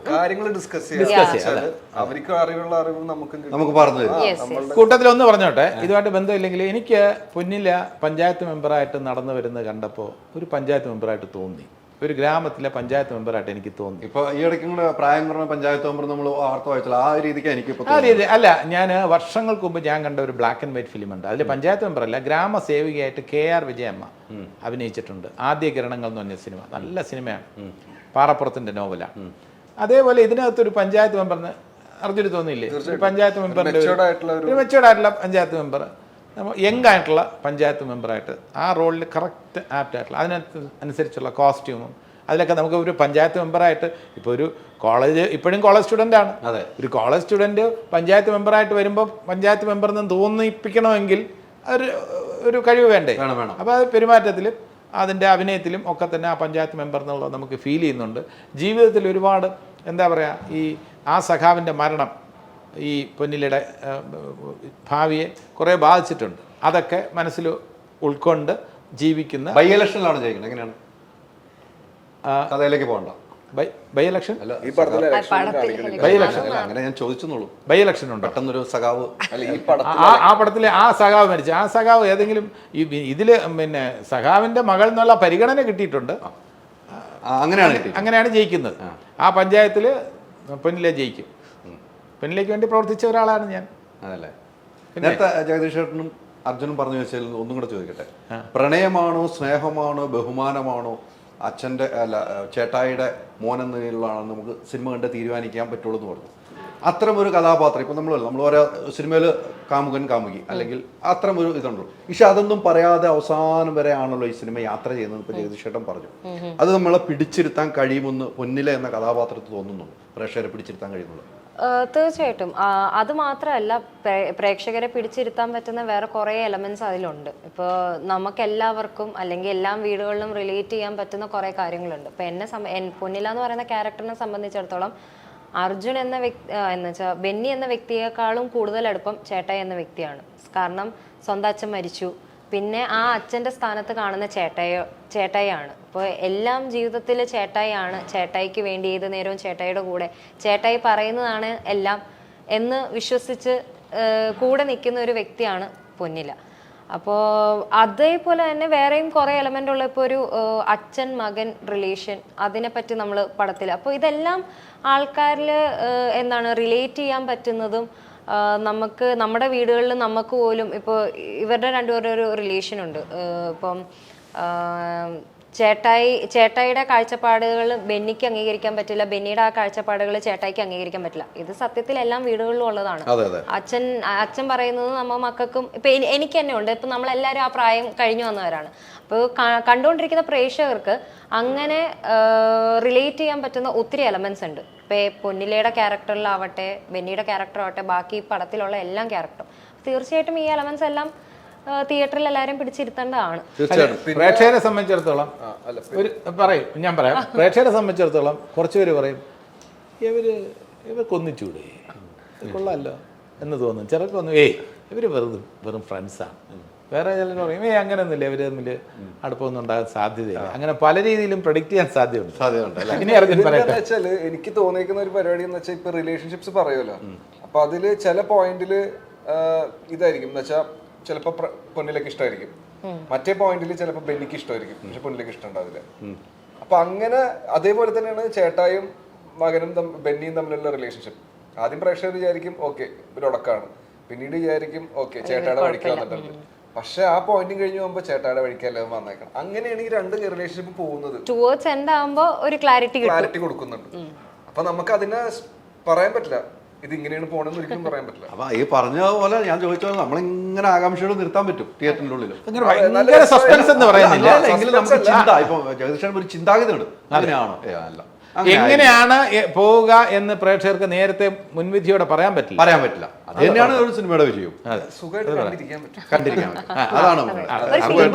കാര്യങ്ങൾ ഡിസ്കസ് ചെയ്യാം. അവർക്ക് അറിവുള്ള അറിവ് നമുക്കും കിട്ടും. നമുക്ക് പറഞ്ഞു തരും. കൂട്ടത്തിൽ ഒന്ന് പറഞ്ഞോട്ടെ ഇതുമായിട്ട് ബന്ധമില്ലെങ്കിൽ എനിക്ക് പുന്നില പഞ്ചായത്ത് മെമ്പറായിട്ട് നടന്നു വരുന്നത് കണ്ടപ്പോൾ ഒരു പഞ്ചായത്ത് മെമ്പറായിട്ട് തോന്നി. ഒരു ഗ്രാമത്തിലെ പഞ്ചായത്ത് മെമ്പറായിട്ട് എനിക്ക് തോന്നി. ഇപ്പൊ ഈ ഇടയ്ക്കും കൂടെ പ്രായം കുറഞ്ഞ പഞ്ചായത്ത് മെമ്പർ നമ്മൾ വാർത്ത വായിച്ചാൽ ആ രീതിക്ക് എനിക്ക് ഇപ്പൊ ആ രീതി അല്ല ഞാൻ വർഷങ്ങൾക്ക് മുമ്പ് ഞാൻ കണ്ട ഒരു ബ്ലാക്ക് ആൻഡ് വൈറ്റ് ഫിലിം ഉണ്ട്. അതിൽ പഞ്ചായത്ത് മെമ്പർ അല്ല ഗ്രാമ ഗ്രാമസേവികയായിട്ട് കെ ആർ വിജയമ്മ അഭിനയിച്ചിട്ടുണ്ട്. ആദ്യ കിരണങ്ങൾ എന്ന് പറഞ്ഞ സിനിമ. നല്ല സിനിമയാണ്. പാറപ്പുറത്തിന്റെ നോവല അതേപോലെ ഇതിനകത്തൊരു പഞ്ചായത്ത് മെമ്പറിന് അർജുന് തോന്നിയില്ലേ? പഞ്ചായത്ത് മെമ്പറിന്റെ മെച്ചോർഡായിട്ടുള്ള പഞ്ചായത്ത് മെമ്പർ. യങ് ആയിട്ടുള്ള പഞ്ചായത്ത് മെമ്പറായിട്ട് ആ റോളിൽ കറക്റ്റ് ആപ്റ്റ് ആയിട്ടുള്ള അതിനകത്ത് അനുസരിച്ചുള്ള കോസ്റ്റ്യൂമും അതിലൊക്കെ നമുക്ക് ഒരു പഞ്ചായത്ത് മെമ്പറായിട്ട് ഇപ്പോൾ ഒരു കോളേജ് ഇപ്പോഴും കോളേജ് സ്റ്റുഡന്റ് ആണ് അതെ. ഒരു കോളേജ് സ്റ്റുഡന്റ് പഞ്ചായത്ത് മെമ്പറായിട്ട് വരുമ്പോൾ പഞ്ചായത്ത് മെമ്പറിൽ നിന്ന് തോന്നിപ്പിക്കണമെങ്കിൽ ഒരു ഒരു കഴിവ് വേണ്ടേ വേണം, വേണം. അപ്പോൾ അത് പെരുമാറ്റത്തിലും അതിന്റെ അഭിനയത്തിലും ഒക്കെ തന്നെ ആ പഞ്ചായത്ത് മെമ്പർ എന്നുള്ളത് നമുക്ക് ഫീൽ ചെയ്യുന്നുണ്ട് ജീവിതത്തിൽ ഒരുപാട് എന്താ പറയുക ഈ ആ സഖാവിന്റെ മരണം ഈ പൊന്നിലയുടെ ഭാവിയെ കുറേ ബാധിച്ചിട്ടുണ്ട്. അതൊക്കെ മനസ്സിൽ ഉൾക്കൊണ്ട് ജീവിക്കുന്ന ബൈ ഇലക്ഷനിലാണ് ജയിക്കുന്നത്. എങ്ങനെയാണ്? കഥയിലേക്ക് പോകണ്ട. By by election. By election. അല്ല അങ്ങനെ ഞാൻ ചോദിച്ചെന്നുള്ളൂ. ബൈ ഇലക്ഷൻ ഉണ്ടോ? പെട്ടെന്നൊരു സഖാവ് അല്ല ഈ പടത്തിൽ ആ പടത്തിലെ ആ സഖാവ് മരിച്ചു. ആ സഖാവ് ഏതെങ്കിലും ഈ ഇതിൽ പിന്നെ സഖാവിന്റെ മകൾ എന്നുള്ള പരിഗണന കിട്ടിയിട്ടുണ്ട്. അങ്ങനെയാണ് അങ്ങനെയാണ് ജയിക്കുന്നത്. ആ പഞ്ചായത്തിൽ പൊന്നിലെ ജയിക്കും. പൊന്നിലേക്ക് വേണ്ടി പ്രവർത്തിച്ച ഒരാളാണ് ഞാൻ. അതല്ലേ? നേരത്തെ ജഗദീഷ് ചേട്ടനും അർജുനും പറഞ്ഞു വെച്ചാൽ ഒന്നും കൂടെ ചോദിക്കട്ടെ. പ്രണയമാണോ സ്നേഹമാണോ ബഹുമാനമാണോ അച്ഛന്റെ അല്ല ചേട്ടായിയുടെ മോൻ എന്ന നിലയിലാണ് നമുക്ക് സിനിമ കണ്ട് തീരുമാനിക്കാൻ പറ്റുള്ളൂ എന്ന് പറഞ്ഞു. അത്തരം ഒരു കഥാപാത്രം ഇപ്പം നമ്മൾ നമ്മൾ ഓരോ സിനിമയിൽ കാമുകൻ കാമുകി അല്ലെങ്കിൽ അത്തരം ഒരു ഇതുണ്ടല്ലോ പക്ഷെ അതൊന്നും പറയാതെ അവസാനം വരെ ആണല്ലോ ഈ സിനിമ യാത്ര ചെയ്യുന്നത് ഇപ്പം ജഗദീഷ് ചേട്ടൻ പറഞ്ഞു. അത് നമ്മളെ പിടിച്ചിരുത്താൻ കഴിയുമെന്ന് പൊന്നില എന്ന കഥാപാത്രത്തിൽ തോന്നുന്നു പ്രേക്ഷകരെ പിടിച്ചിരുത്താൻ കഴിയുന്നുള്ളൂ തീർച്ചയായിട്ടും. അത് മാത്രമല്ല പ്രേ- പ്രേക്ഷകരെ പിടിച്ചിരുത്താൻ പറ്റുന്ന വേറെ കുറേ എലമെന്റ്സ് അതിലുണ്ട്. ഇപ്പോൾ നമുക്ക് എല്ലാവർക്കും അല്ലെങ്കിൽ എല്ലാ വീടുകളിലും റിലേറ്റ് ചെയ്യാൻ പറ്റുന്ന കുറേ കാര്യങ്ങളുണ്ട്. ഇപ്പൊ എന്നെ പൊന്നില എന്ന് പറയുന്ന ക്യാരക്ടറിനെ സംബന്ധിച്ചിടത്തോളം അർജുൻ എന്ന വ്യക്തി എന്ന് വെച്ചാൽ ബെന്നി എന്ന വ്യക്തിയെക്കാളും കൂടുതൽ അടുപ്പം ചേട്ടായി എന്ന വ്യക്തിയാണ്. കാരണം സ്വന്തം അച്ഛൻ മരിച്ചു. പിന്നെ ആ അച്ഛന്റെ സ്ഥാനത്ത് കാണുന്ന ചേട്ടയോ ചേട്ടായിയാണ്. അപ്പോൾ എല്ലാം ജീവിതത്തിൽ ചേട്ടായിയാണ്. ചേട്ടായിക്ക് വേണ്ടി ഏത് നേരവും ചേട്ടായിയുടെ കൂടെ. ചേട്ടായി പറയുന്നതാണ് എല്ലാം എന്ന് വിശ്വസിച്ച് കൂടെ നിൽക്കുന്ന ഒരു വ്യക്തിയാണ് പൊന്നില. അപ്പോൾ അതേപോലെ തന്നെ വേറെയും കുറേ എലമെന്റ് ഉള്ള ഇപ്പോൾ ഒരു അച്ഛൻ മകൻ റിലേഷൻ അതിനെപ്പറ്റി നമ്മൾ പടത്തിൽ. അപ്പോൾ ഇതെല്ലാം ആൾക്കാരിൽ എന്താണ് റിലേറ്റ് ചെയ്യാൻ പറ്റുന്നതും നമുക്ക് നമ്മുടെ വീടുകളിൽ നമുക്ക് പോലും ഇപ്പോൾ ഇവരുടെ രണ്ടുപേരുടെ ഒരു റിലേഷൻ ഉണ്ട്. ഇപ്പം ചേട്ടായി ചേട്ടായിയുടെ കാഴ്ചപ്പാടുകൾ ബെന്നിക്ക് അംഗീകരിക്കാൻ പറ്റില്ല. ബെന്നിയുടെ ആ കാഴ്ചപ്പാടുകൾ ചേട്ടായിക്ക് അംഗീകരിക്കാൻ പറ്റില്ല. ഇത് സത്യത്തിൽ എല്ലാം വീടുകളിലും ഉള്ളതാണ്. അച്ഛൻ അച്ഛൻ പറയുന്നത് നമ്മ മക്കൾക്കും ഇപ്പൊ എനിക്ക് തന്നെ ഉണ്ട്. ഇപ്പൊ നമ്മളെല്ലാരും ആ പ്രായം കഴിഞ്ഞു വന്നവരാണ്. അപ്പോൾ കണ്ടുകൊണ്ടിരിക്കുന്ന പ്രേക്ഷകർക്ക് അങ്ങനെ റിലേറ്റ് ചെയ്യാൻ പറ്റുന്ന ഒത്തിരി എലമെന്റ്സ് ഉണ്ട്. ഇപ്പൊ പൊന്നിലയുടെ ക്യാരക്ടറിലാവട്ടെ ബെന്നിയുടെ ക്യാരക്ടറാവട്ടെ ബാക്കി പടത്തിലുള്ള എല്ലാം ക്യാരക്ടറും തീർച്ചയായിട്ടും ഈ എലമെന്റ്സ് എല്ലാം തിയേറ്ററിൽ എല്ലാവരും പിടിച്ചിരുത്തേണ്ടതാണ്. തീർച്ചയായിട്ടും. പ്രേക്ഷകരെ സംബന്ധിച്ചിടത്തോളം അല്ല, ഒരു പറയും ഞാൻ പറയാം. പ്രേക്ഷകരെ സംബന്ധിച്ചിടത്തോളം കുറച്ച് പേര് പറയും ഇവർ ഇവർക്കൊന്നിച്ചൂടെ കൊള്ളാമല്ലോ എന്ന് തോന്നും. ചിലർക്കൊന്നും ഏയ് ഇവർ വെറുതെ വെറും ഫ്രണ്ട്സാണ് വേറെ ചിലർ പറയും ഏയ് അങ്ങനെയൊന്നുമില്ല ഇവർ തമ്മിൽ അടുപ്പമൊന്നും ഉണ്ടാകാൻ സാധ്യതയില്ല. അങ്ങനെ പല രീതിയിലും പ്രൊഡിക്റ്റ് ചെയ്യാൻ സാധ്യതയുണ്ട്. സാധ്യതയുണ്ട് വെച്ചാൽ ഇനി അർജുൻ എന്താ എനിക്ക് തോന്നിയിരിക്കുന്ന ഒരു പരിപാടി എന്ന് വെച്ചാൽ ഇപ്പൊ റിലേഷൻഷിപ്സ് പറയുമല്ലോ. അപ്പൊ അതിൽ ചില പോയിന്റിൽ ഇതായിരിക്കും. എന്ന് വെച്ചാൽ ചിലപ്പോൾ പൊന്നിലേക്ക് ഇഷ്ടമായിരിക്കും മറ്റേ പോയിന്റിൽ ചിലപ്പോൾ ബെന്നിക്ക് ഇഷ്ടമായിരിക്കും പക്ഷെ പൊന്നിലേക്ക് ഇഷ്ടം ഉണ്ടാവില്ല അപ്പൊ അങ്ങനെ അതേപോലെ തന്നെയാണ് ചേട്ടായും മകനും ബെന്നിയും തമ്മിലുള്ള റിലേഷൻഷിപ്പ് ആദ്യം പ്രേക്ഷകർ വിചാരിക്കും ഓക്കെ ഒരു ഉടക്കാണ്. പിന്നീട് വിചാരിക്കും ഓക്കെ ചേട്ടായുടെ വന്നിട്ടുണ്ട്. പക്ഷെ ആ പോയിന്റും കഴിഞ്ഞ് പോകുമ്പോ ചേട്ടായുടെ വഴിക്കല്ല വന്നേക്കണം. അങ്ങനെയാണ് ഈ രണ്ട് റിലേഷൻഷിപ്പ് പോകുന്നത്. ടുവേർഡ്സ് എൻഡ് ഒരു ക്ലാരിറ്റി ക്ലാരിറ്റി കൊടുക്കുന്നുണ്ട്. അപ്പൊ നമുക്ക് അതിനെ പറയാൻ പറ്റില്ല. ഇത് ഇങ്ങനെയാണ് പോണെന്ന് ഒരിക്കലും പറയാൻ പറ്റില്ല. അപ്പൊ ഈ പറഞ്ഞ പോലെ ഞാൻ ചോദിച്ച പോലെ നമ്മളിങ്ങനെ ആകാംക്ഷയോട് നിർത്താൻ പറ്റും തിയേറ്ററിന്റെ ഉള്ളിൽ ഭയങ്കര ഭയങ്കര സസ്പെൻസ് എന്ന് പറയുന്നില്ല. എങ്കിലും നമുക്ക് ചിന്ത. ഇപ്പൊ ജഗദീഷൻ ഒരു ചിന്താഗതി ഉണ്ട് അങ്ങനെയാണോ? അല്ല. എങ്ങനെയാണ് പോവുക എന്ന് പ്രേക്ഷകർക്ക് നേരത്തെ മുൻവിധിയോടെ പറയാൻ പറ്റില്ല? പറയാൻ പറ്റില്ല. അത് തന്നെയാണ് ഒരു സിനിമയുടെ വിജയം സുഖമായിട്ട് കണ്ടിരിക്കാൻ പറ്റും. അതാണ് നമ്മൾ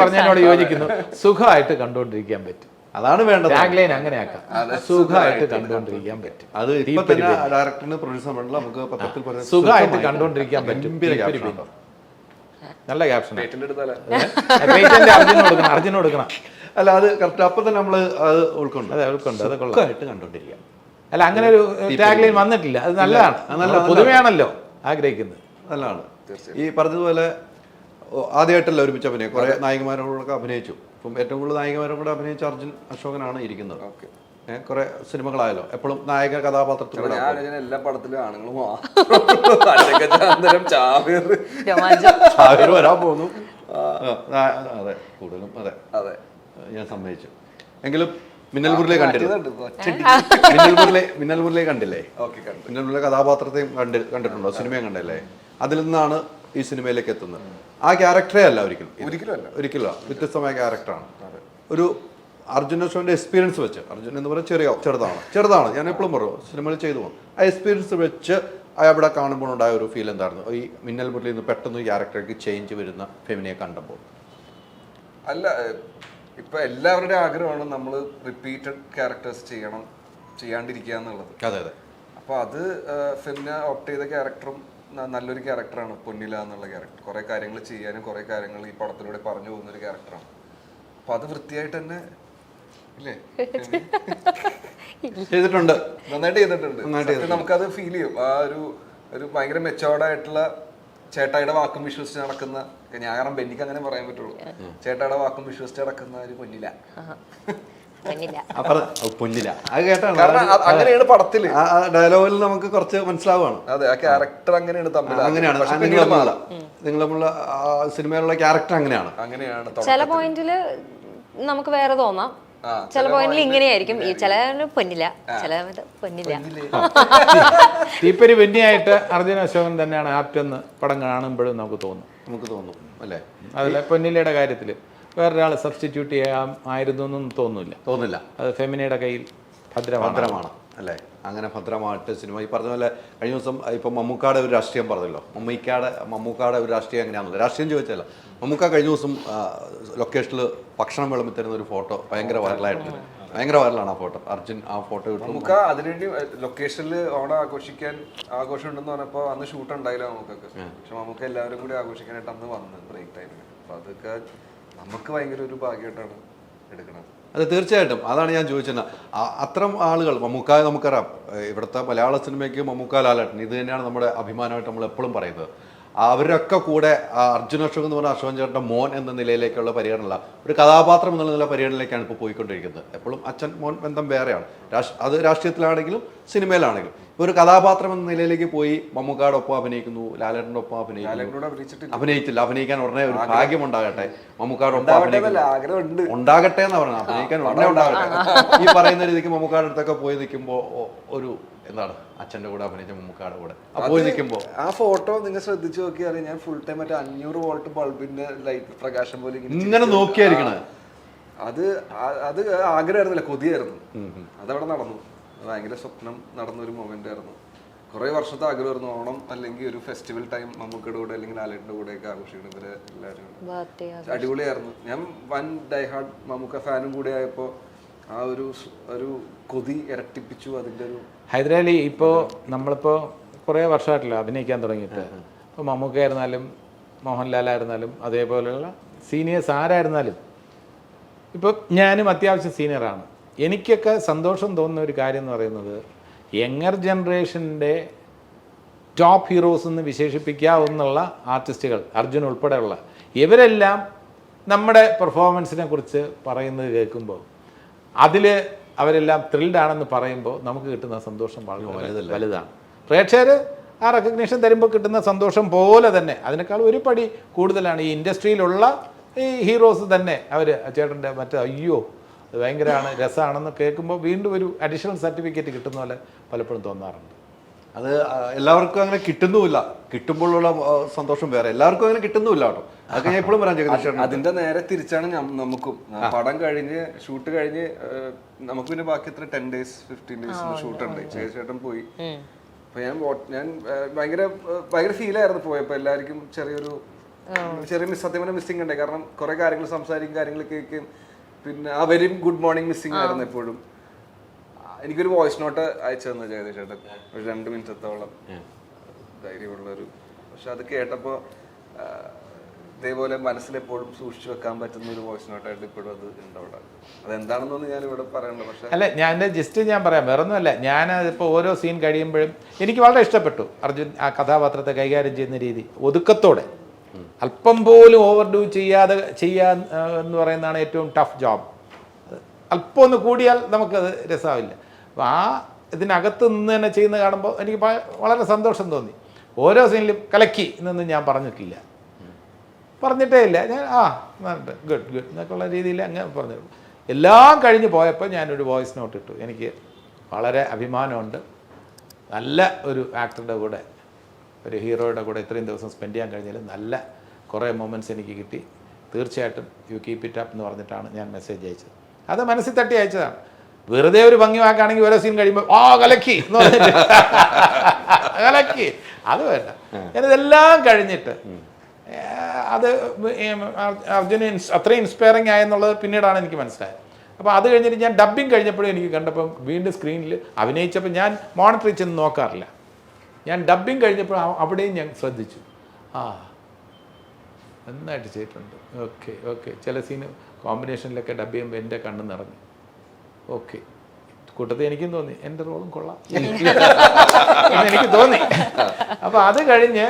പറഞ്ഞതിനോട് യോജിക്കുന്നു. സുഖമായിട്ട് കണ്ടുകൊണ്ടിരിക്കാൻ പറ്റും. അതാണ് വേണ്ടത്. ടാഗ്ലൈൻ അങ്ങനെയാക്കാം. സുഖമായിട്ട് കണ്ടുകൊണ്ടിരിക്കാൻ പറ്റും. അത് ഇപ്പൊ തന്നെ ഡയറക്ടറിന് പ്രൊഡ്യൂസർ മണ്ഡലം നമുക്ക് പത്രത്തിൽ പറഞ്ഞ സുഖമായിട്ട് കണ്ടുകൊണ്ടിരിക്കാൻ പറ്റും. നല്ല ക്യാപ്ഷൻ കൊടുക്കണം അർജുന കൊടുക്കണം. അല്ല അത് കറക്റ്റ് അപ്പൊ തന്നെ നമ്മൾ അത് ഉൾക്കൊണ്ട്. അതെ ഉൾക്കൊണ്ട്. അത് കൊള്ളായിട്ട് കണ്ടുകൊണ്ടിരിക്കാം. അല്ല അങ്ങനെ ഒരു ടാഗ്ലൈൻ വന്നിട്ടില്ല. അത് നല്ലതാണ്. നമ്മൾ പുതുമയാണല്ലോ ആഗ്രഹിക്കുന്നത്. നല്ലതാണ്. ഈ പറഞ്ഞതുപോലെ ആദ്യമായിട്ടല്ല ഒരുമിച്ച് അഭിനയം കുറെ നായികമാരോടൊക്കെ അഭിനയിച്ചു. ഇപ്പം ഏറ്റവും കൂടുതൽ നായികമാരും കൂടെ അഭിനയിച്ച അർജുൻ അശോകനാണ് ഇരിക്കുന്നത്. ഓക്കെ. കുറെ സിനിമകളായാലോ? എപ്പോഴും നായക കഥാപാത്രത്തിലൂടെ എല്ലാ പടത്തിലും ആണുങ്ങളും ചാവേർ വരാൻ പോകുന്നു. അതെ കൂടുതലും അതെ. അതെ. ഞാൻ സമ്മതിച്ചു. എങ്കിലും മിന്നൽ കണ്ടില്ലേ? മിന്നൽപൂരിലെ മാറ്റിയതുണ്ട്. മിന്നൽ മുരളി മിന്നൽ മുരളി കണ്ടില്ലേ? മിന്നൽപൂരിലെ കണ്ടു. മിന്നൽ മുരളി കഥാപാത്രത്തെയും കണ്ടി കണ്ടിട്ടുണ്ടോ? സിനിമയും കണ്ടല്ലേ? അതിൽ നിന്നാണ് ഈ സിനിമയിലേക്ക് എത്തുന്നത്. ആ ക്യാരക്ടറേ അല്ല ഒരിക്കലും. ഒരിക്കലും അല്ല. ഒരിക്കലും വ്യത്യസ്തമായ ക്യാരക്ടറാണ്. ഒരു അർജുൻ ശോന്റെ എക്സ്പീരിയൻസ് വെച്ച് അർജുൻ എന്ന് പറയുന്നത് ചെറിയ ചെറുതാണ് ചെറുതാണ്. ഞാൻ എപ്പോഴും പറയും സിനിമയിൽ ചെയ്തു പോകും ആ എക്സ്പീരിയൻസ് വെച്ച് അവിടെ കാണുമ്പോൾ ഉണ്ടായ ഒരു ഫീൽ എന്തായിരുന്നു? ഈ മിന്നൽ മുരളിയിൽ നിന്ന് പെട്ടെന്ന് ക്യാരക്ടർക്ക് ചേഞ്ച് വരുന്ന ഫെമിനിയെ കണ്ടപ്പോൾ. അല്ല ഇപ്പൊ എല്ലാവരുടെയും ആഗ്രഹമാണ് നമ്മൾ റിപ്പീറ്റഡ് ക്യാരക്ടേഴ്സ് ചെയ്യണം ചെയ്യാണ്ടിരിക്കുക എന്നുള്ളത്. അതെ അതെ. അപ്പൊ അത് ഫിലിമിനെ ഓപ്റ്റ് ചെയ്ത ക്യാരക്ടറും നല്ലൊരു ക്യാരക്ടറാണ് പൊന്നില എന്നുള്ള ക്യാരക്ടർ കുറെ കാര്യങ്ങൾ ചെയ്യാനും കുറെ കാര്യങ്ങൾ ഈ പടത്തിലൂടെ പറഞ്ഞു പോകുന്ന ഒരു ക്യാരക്ടറാണ് അപ്പൊ അത് വൃത്തിയായിട്ട് തന്നെ ഇല്ലേ? ചെയ്തിട്ടുണ്ട്. നന്നായിട്ട് ചെയ്തിട്ടുണ്ട്. നമുക്കത് ഫീൽ ചെയ്യും. ആ ഒരു ഒരു ഭയങ്കര മെച്ചോർഡായിട്ടുള്ള ചേട്ടായുടെ വാക്കും വിശ്വസിച്ച് നടക്കുന്ന ഞാൻ കാരണം ബെന്നിക്ക് അങ്ങനെ പറയാൻ പറ്റുള്ളൂ. ചേട്ടായുടെ വാക്കും വിശ്വസിച്ച് നടക്കുന്ന ഒരു പൊന്നില. പൊന്നില്ല അത് കേട്ടാണ്? കാരണം അങ്ങനെയാണ് പടത്തിൽ. ആ ഡയലോഗിൽ നമുക്ക് കുറച്ച് മനസ്സിലാവുകയാണ്. അതെ ആ ക്യാരക്ടർ അങ്ങനെയാണ് തമ്മിൽ അങ്ങനെയാണ്. നിങ്ങൾ തമ്മിലുള്ള നിങ്ങൾ തമ്മിലുള്ള ആ സിനിമയിലുള്ള ക്യാരക്ടർ അങ്ങനെയാണ്. അങ്ങനെയാണ് ചില. പോയിന്റിൽ നമുക്ക് വേറെ തോന്നാം. ചില പോയിന്റിൽ ഇങ്ങനെയായിരിക്കും. ഈ ചില പൊന്നില്ല ചില പൊന്നില്ല തീപ്പരി വെന്നിയായിട്ട് അർജുന അശോകൻ തന്നെയാണ് ആപ്റ്റ് എന്ന് പടം കാണുമ്പോഴും നമുക്ക് തോന്നും. നമുക്ക് തോന്നും. അല്ലേ? അതിലെ പൊന്നിലയുടെ കാര്യത്തിൽ വേറൊരാൾ സബ്സ്റ്റിറ്റ്യൂട്ട് ചെയ്യാം ആയിരുന്നു എന്നും തോന്നുന്നില്ല. തോന്നില്ല അത് ഫെമിനയുടെ കയ്യിൽ ഭദ്രമാണ്. ഭദ്രമാണ് അല്ലേ? അങ്ങനെ ഭദ്രമായിട്ട് സിനിമ ഈ പറഞ്ഞ പോലെ കഴിഞ്ഞ ദിവസം ഇപ്പം മമ്മൂക്കാടെ ഒരു രാഷ്ട്രീയം പറഞ്ഞല്ലോ. മമ്മൂക്കാടെ മമ്മൂക്കാടെ ഒരു രാഷ്ട്രീയം എങ്ങനെയാണല്ലോ രാഷ്ട്രീയം ചോദിച്ചല്ല മമ്മൂക്ക കഴിഞ്ഞ ദിവസം ലൊക്കേഷനിൽ ഭക്ഷണം വിളമ്പി തരുന്ന ഒരു ഫോട്ടോ ഭയങ്കര വൈറലായിട്ടുണ്ട്. ഭയങ്കര വൈറലാണ് ആ ഫോട്ടോ. അർജുൻ ആ ഫോട്ടോ ഇട്ടു. നമുക്ക് അതിനുവേണ്ടി ലൊക്കേഷനിൽ ഓണം ആഘോഷിക്കാൻ ആഘോഷം ഉണ്ടെന്ന് പറഞ്ഞപ്പോൾ അന്ന് ഷൂട്ട് ഉണ്ടായില്ല നമുക്കൊക്കെ പക്ഷെ നമുക്ക് എല്ലാവരും കൂടി ആഘോഷിക്കാനായിട്ട് അന്ന് വന്നു ബ്രേക്ക് ടൈമിൽ അപ്പോൾ അതൊക്കെ നമുക്ക് ഭയങ്കര ഒരു ഭാഗ്യമായിട്ടാണ് എടുക്കുന്നത് അതെ തീർച്ചയായിട്ടും. അതാണ് ഞാൻ ചോദിച്ചത്. അത്രം ആളുകൾ മമ്മൂക്കായ നമുക്കറിയാം. ഇവിടുത്തെ മലയാള സിനിമയ്ക്ക് മമ്മൂക്ക ലാലേട്ടൻ ഇത് തന്നെയാണ് നമ്മുടെ അഭിമാനമായിട്ട് നമ്മൾ എപ്പോഴും പറയുന്നത്. അവരൊക്കെ കൂടെ അർജുൻ അശോക് എന്ന് പറഞ്ഞ അശോകൻ ചേട്ടന്റെ മോൻ എന്ന നിലയിലേക്കുള്ള പരിഗണനയുള്ള ഒരു കഥാപാത്രം എന്നുള്ള പരിഗണനയിലേക്കാണ് ഇപ്പോൾ പോയിക്കൊണ്ടിരിക്കുന്നത്. എപ്പോഴും അച്ഛൻ മോൻ ബന്ധം വേറെയാണ്. അത് രാഷ്ട്രീയത്തിലാണെങ്കിലും സിനിമയിലാണെങ്കിലും. ഒരു കഥാപാത്രം എന്ന നിലയിലേക്ക് പോയി മമ്മൂക്കാട് ഒപ്പം അഭിനയിക്കുന്നു. ലാലേട്ടന്റെ ഒപ്പം അഭിനയിക്കുന്നു അഭിനയിച്ചില്ല. അഭിനയിക്കാൻ ഉടനെ ഒരു ഭാഗ്യം ഉണ്ടാകട്ടെ മമ്മൂക്കാട് ഒപ്പം അഭിനയിക്കുന്നു. ഉണ്ടാകട്ടെ എന്ന് പറഞ്ഞു അഭിനയിക്കാൻ ഉടനെ ഉണ്ടാകട്ടെ. ഈ പറയുന്ന രീതിക്ക് മമ്മൂക്കാട് അടുത്തൊക്കെ പോയി നിൽക്കുമ്പോൾ ഒരു എന്താണ്? അച്ഛന്റെ കൂടെ അഭിനയിച്ച മമ്മൂക്കാട് കൂടെ. പോയി നിൽക്കുമ്പോ? ആ ഫോട്ടോ നിങ്ങൾ ശ്രദ്ധിച്ചു നോക്കിയാൽ ഞാൻ ഫുൾ ടൈം മറ്റേ അഞ്ഞൂറ് വോൾട്ട് ബൾബിന്റെ ലൈറ്റ് പ്രകാശം പോലെ ഇങ്ങനെ നോക്കിയായിരിക്കണേ അത് അത് ആഗ്രഹമായിരുന്നില്ല. കൊതിയായിരുന്നു. അതവിടെ നടന്നു. ഭയങ്കര സ്വപ്നം നടന്ന ഒരു മൊമെന്റ് ആയിരുന്നു. കുറെ വർഷത്തെ ആഗ്രഹമായിരുന്നു ഓണം അല്ലെങ്കിൽ ഒരു ഫെസ്റ്റിവൽ ടൈം മമ്മൂക്കയുടെ കൂടെ അല്ലെങ്കിൽ ലാലേട്ടിന്റെ കൂടെ ഒക്കെ ആഘോഷിക്കണം. ഇവരെ എല്ലാവരും ബർത്ത്ഡേ അടിപൊളിയായിരുന്നു. ഞാൻ വൻ ഡൈഹാർഡ് മമ്മൂക്ക ഫാനും കൂടെ ആയപ്പോ ആ ഒരു ഒരു കൊതി ഇരട്ടിപ്പിച്ചു അതിന്റെ ഒരു ഹൈദരാലി ഇപ്പോൾ നമ്മളിപ്പോൾ കുറേ വർഷമായിട്ടില്ല അഭിനയിക്കാൻ തുടങ്ങിയിട്ട്. ഇപ്പോൾ മമ്മൂക്കയായിരുന്നാലും മോഹൻലാലായിരുന്നാലും അതേപോലെയുള്ള സീനിയേഴ്സ് ആരായിരുന്നാലും. ഇപ്പോൾ ഞാനും അത്യാവശ്യം സീനിയറാണ് എനിക്കൊക്കെ സന്തോഷം തോന്നുന്ന ഒരു കാര്യം എന്ന് പറയുന്നത് യങ്ങർ ജനറേഷന്റെ ടോപ്പ് ഹീറോസ് എന്ന് വിശേഷിപ്പിക്കാവുന്നുള്ള ആർട്ടിസ്റ്റുകൾ അർജുൻ ഉൾപ്പെടെയുള്ള ഇവരെല്ലാം നമ്മുടെ പെർഫോമൻസിനെ കുറിച്ച് പറയുന്നത് കേൾക്കുമ്പോൾ അതിൽ അവരെല്ലാം ത്രിൽഡ് ആണെന്ന് പറയുമ്പോൾ നമുക്ക് കിട്ടുന്ന സന്തോഷം വളരെ വലുതാണ്. പ്രേക്ഷകർ ആ റെക്കഗ്നേഷൻ തരുമ്പോൾ കിട്ടുന്ന സന്തോഷം പോലെ തന്നെ അതിനേക്കാൾ ഒരു പടി കൂടുതലാണ് ഈ ഇൻഡസ്ട്രിയിലുള്ള ഈ ഹീറോസ് തന്നെ. അവർ ചേട്ടന്റെ മറ്റേ അയ്യോ അത് ഭയങ്കരമാണ് രസമാണെന്ന് കേൾക്കുമ്പോൾ വീണ്ടും ഒരു അഡീഷണൽ സർട്ടിഫിക്കറ്റ് കിട്ടുന്ന പോലെ പലപ്പോഴും തോന്നാറുണ്ട്. അത് എല്ലാവർക്കും അങ്ങനെ കിട്ടുന്നുമില്ല. കിട്ടുമ്പോഴുള്ള സന്തോഷം വേറെ. എല്ലാവർക്കും അങ്ങനെ കിട്ടുന്നുമില്ല കേട്ടോ. അതൊക്കെ ഞാൻ എപ്പോഴും പറയാം ജഗദീഷ് അതിന്റെ നേരെ തിരിച്ചാണ് നമുക്കും. പടം കഴിഞ്ഞ് ഷൂട്ട് കഴിഞ്ഞ് നമുക്ക് പിന്നെ ബാക്കി എത്ര ten days fifteen days shoot ഉണ്ട്. ചേച്ചേട്ടൻ പോയി. അപ്പൊ ഞാൻ ഞാൻ ഭയങ്കര ഭയങ്കര ഫീൽ ആയിരുന്നു പോയപ്പോ എല്ലാവർക്കും ചെറിയൊരു ചെറിയ മിസ് സത്യം മിസ്സിംഗ് ഉണ്ട്. കാരണം കുറെ കാര്യങ്ങൾ സംസാരിക്കും കാര്യങ്ങൾ കേൾക്കും. പിന്നെ അവരും ഗുഡ് മോർണിംഗ് മിസ്സിംഗ് ആയിരുന്നു എപ്പോഴും. എനിക്കൊരു വോയിസ് നോട്ട് അയച്ചു തന്നു ജഗദീഷ് ചേട്ടൻ ഒരു രണ്ട് മിനിറ്റത്തോളം ധൈര്യമുള്ളൊരു പക്ഷെ അത് കേട്ടപ്പോൾ ഇതേപോലെ മനസ്സിലെപ്പോഴും സൂക്ഷിച്ചു വെക്കാൻ പറ്റുന്ന ഒരു വോയിസ് നോട്ടായിട്ട് ഇപ്പോഴും അത് ഉണ്ട് അവിടെ. അതെന്താണെന്നൊന്നും ഞാൻ ഇവിടെ പറയണ്ട പക്ഷെ അല്ല ഞാൻ ജസ്റ്റ് ഞാൻ പറയാം. വേറൊന്നുമല്ല. ഞാൻ ഇപ്പോൾ ഓരോ സീൻ കഴിയുമ്പോഴും എനിക്ക് വളരെ ഇഷ്ടപ്പെട്ടു. അർജുൻ ആ കഥാപാത്രത്തെ കൈകാര്യം ചെയ്യുന്ന രീതി. ഒതുക്കത്തോടെ. അല്പം പോലും ഓവർ ഡ്യൂ ചെയ്യാതെ ചെയ്യാൻ എന്ന് പറയുന്നതാണ് ഏറ്റവും ടഫ് ജോബ് അല്പം ഒന്ന് കൂടിയാൽ നമുക്കത് രസമാവില്ല അപ്പോൾ ആ ഇതിനകത്ത് നിന്ന് തന്നെ ചെയ്യുന്ന കാണുമ്പോൾ എനിക്ക് വളരെ സന്തോഷം തോന്നി. ഓരോ സീനിലും കലക്കി എന്നൊന്നും ഞാൻ പറഞ്ഞിട്ടില്ല. പറഞ്ഞിട്ടേ ഇല്ല. ഞാൻ ആ ഗുഡ് ഗുഡ് എന്നൊക്കെയുള്ള രീതിയിൽ അങ്ങ് പറഞ്ഞു എല്ലാം കഴിഞ്ഞ് പോയപ്പോൾ ഞാനൊരു വോയിസ് നോട്ട് ഇട്ടു. എനിക്ക് വളരെ അഭിമാനമുണ്ട്. നല്ല ഒരു ആക്ടറുടെ കൂടെ ഒരു ഹീറോയുടെ കൂടെ ഇത്രയും ദിവസം സ്പെൻഡ് ചെയ്യാൻ കഴിഞ്ഞാൽ നല്ല കുറേ മൊമെന്റ്സ് എനിക്ക് കിട്ടി. തീർച്ചയായിട്ടും യു കീപ് ഇറ്റ് അപ്പ് എന്ന് പറഞ്ഞിട്ടാണ് ഞാൻ മെസ്സേജ് അയച്ചത്. അത് മനസ്സിൽ തട്ടി അയച്ചതാണ്. വെറുതെ ഒരു ഭംഗി വാക്കാണെങ്കിൽ ഓരോ സീൻ കഴിയുമ്പോൾ ഓ കലക്കി എന്ന് പറഞ്ഞിട്ട്. കലക്കി. അത് വേണ്ട. ഞാനിതെല്ലാം കഴിഞ്ഞിട്ട് അത് അർജുന അത്രയും ഇൻസ്പയറിംഗ് ആയെന്നുള്ളത് പിന്നീടാണ് എനിക്ക് മനസ്സിലായത്. അപ്പോൾ അത് കഴിഞ്ഞിട്ട് ഞാൻ ഡബ്ബിങ് കഴിഞ്ഞപ്പോഴും എനിക്ക് കണ്ടപ്പം വീണ്ടും സ്ക്രീനിൽ അഭിനയിച്ചപ്പോൾ ഞാൻ മോണിറ്ററിൽ ചെന്ന് നോക്കാറില്ല. ഞാൻ ഡബ്ബിങ് കഴിഞ്ഞപ്പോൾ അവിടെയും ഞാൻ ശ്രദ്ധിച്ചു. ആ നന്നായിട്ട് ചെയ്തിട്ടുണ്ട്. ഓക്കെ ഓക്കെ ചില സീന് കോമ്പിനേഷനിലൊക്കെ ഡബ് ചെയ്യുമ്പോൾ എന്റെ കണ്ണ് നിറഞ്ഞു. ഓക്കെ കൂട്ടത്തിൽ എനിക്കും തോന്നി എന്റെ റോളും കൊള്ളാം. എനിക്ക് തോന്നി. അപ്പോൾ അത് കഴിഞ്ഞ്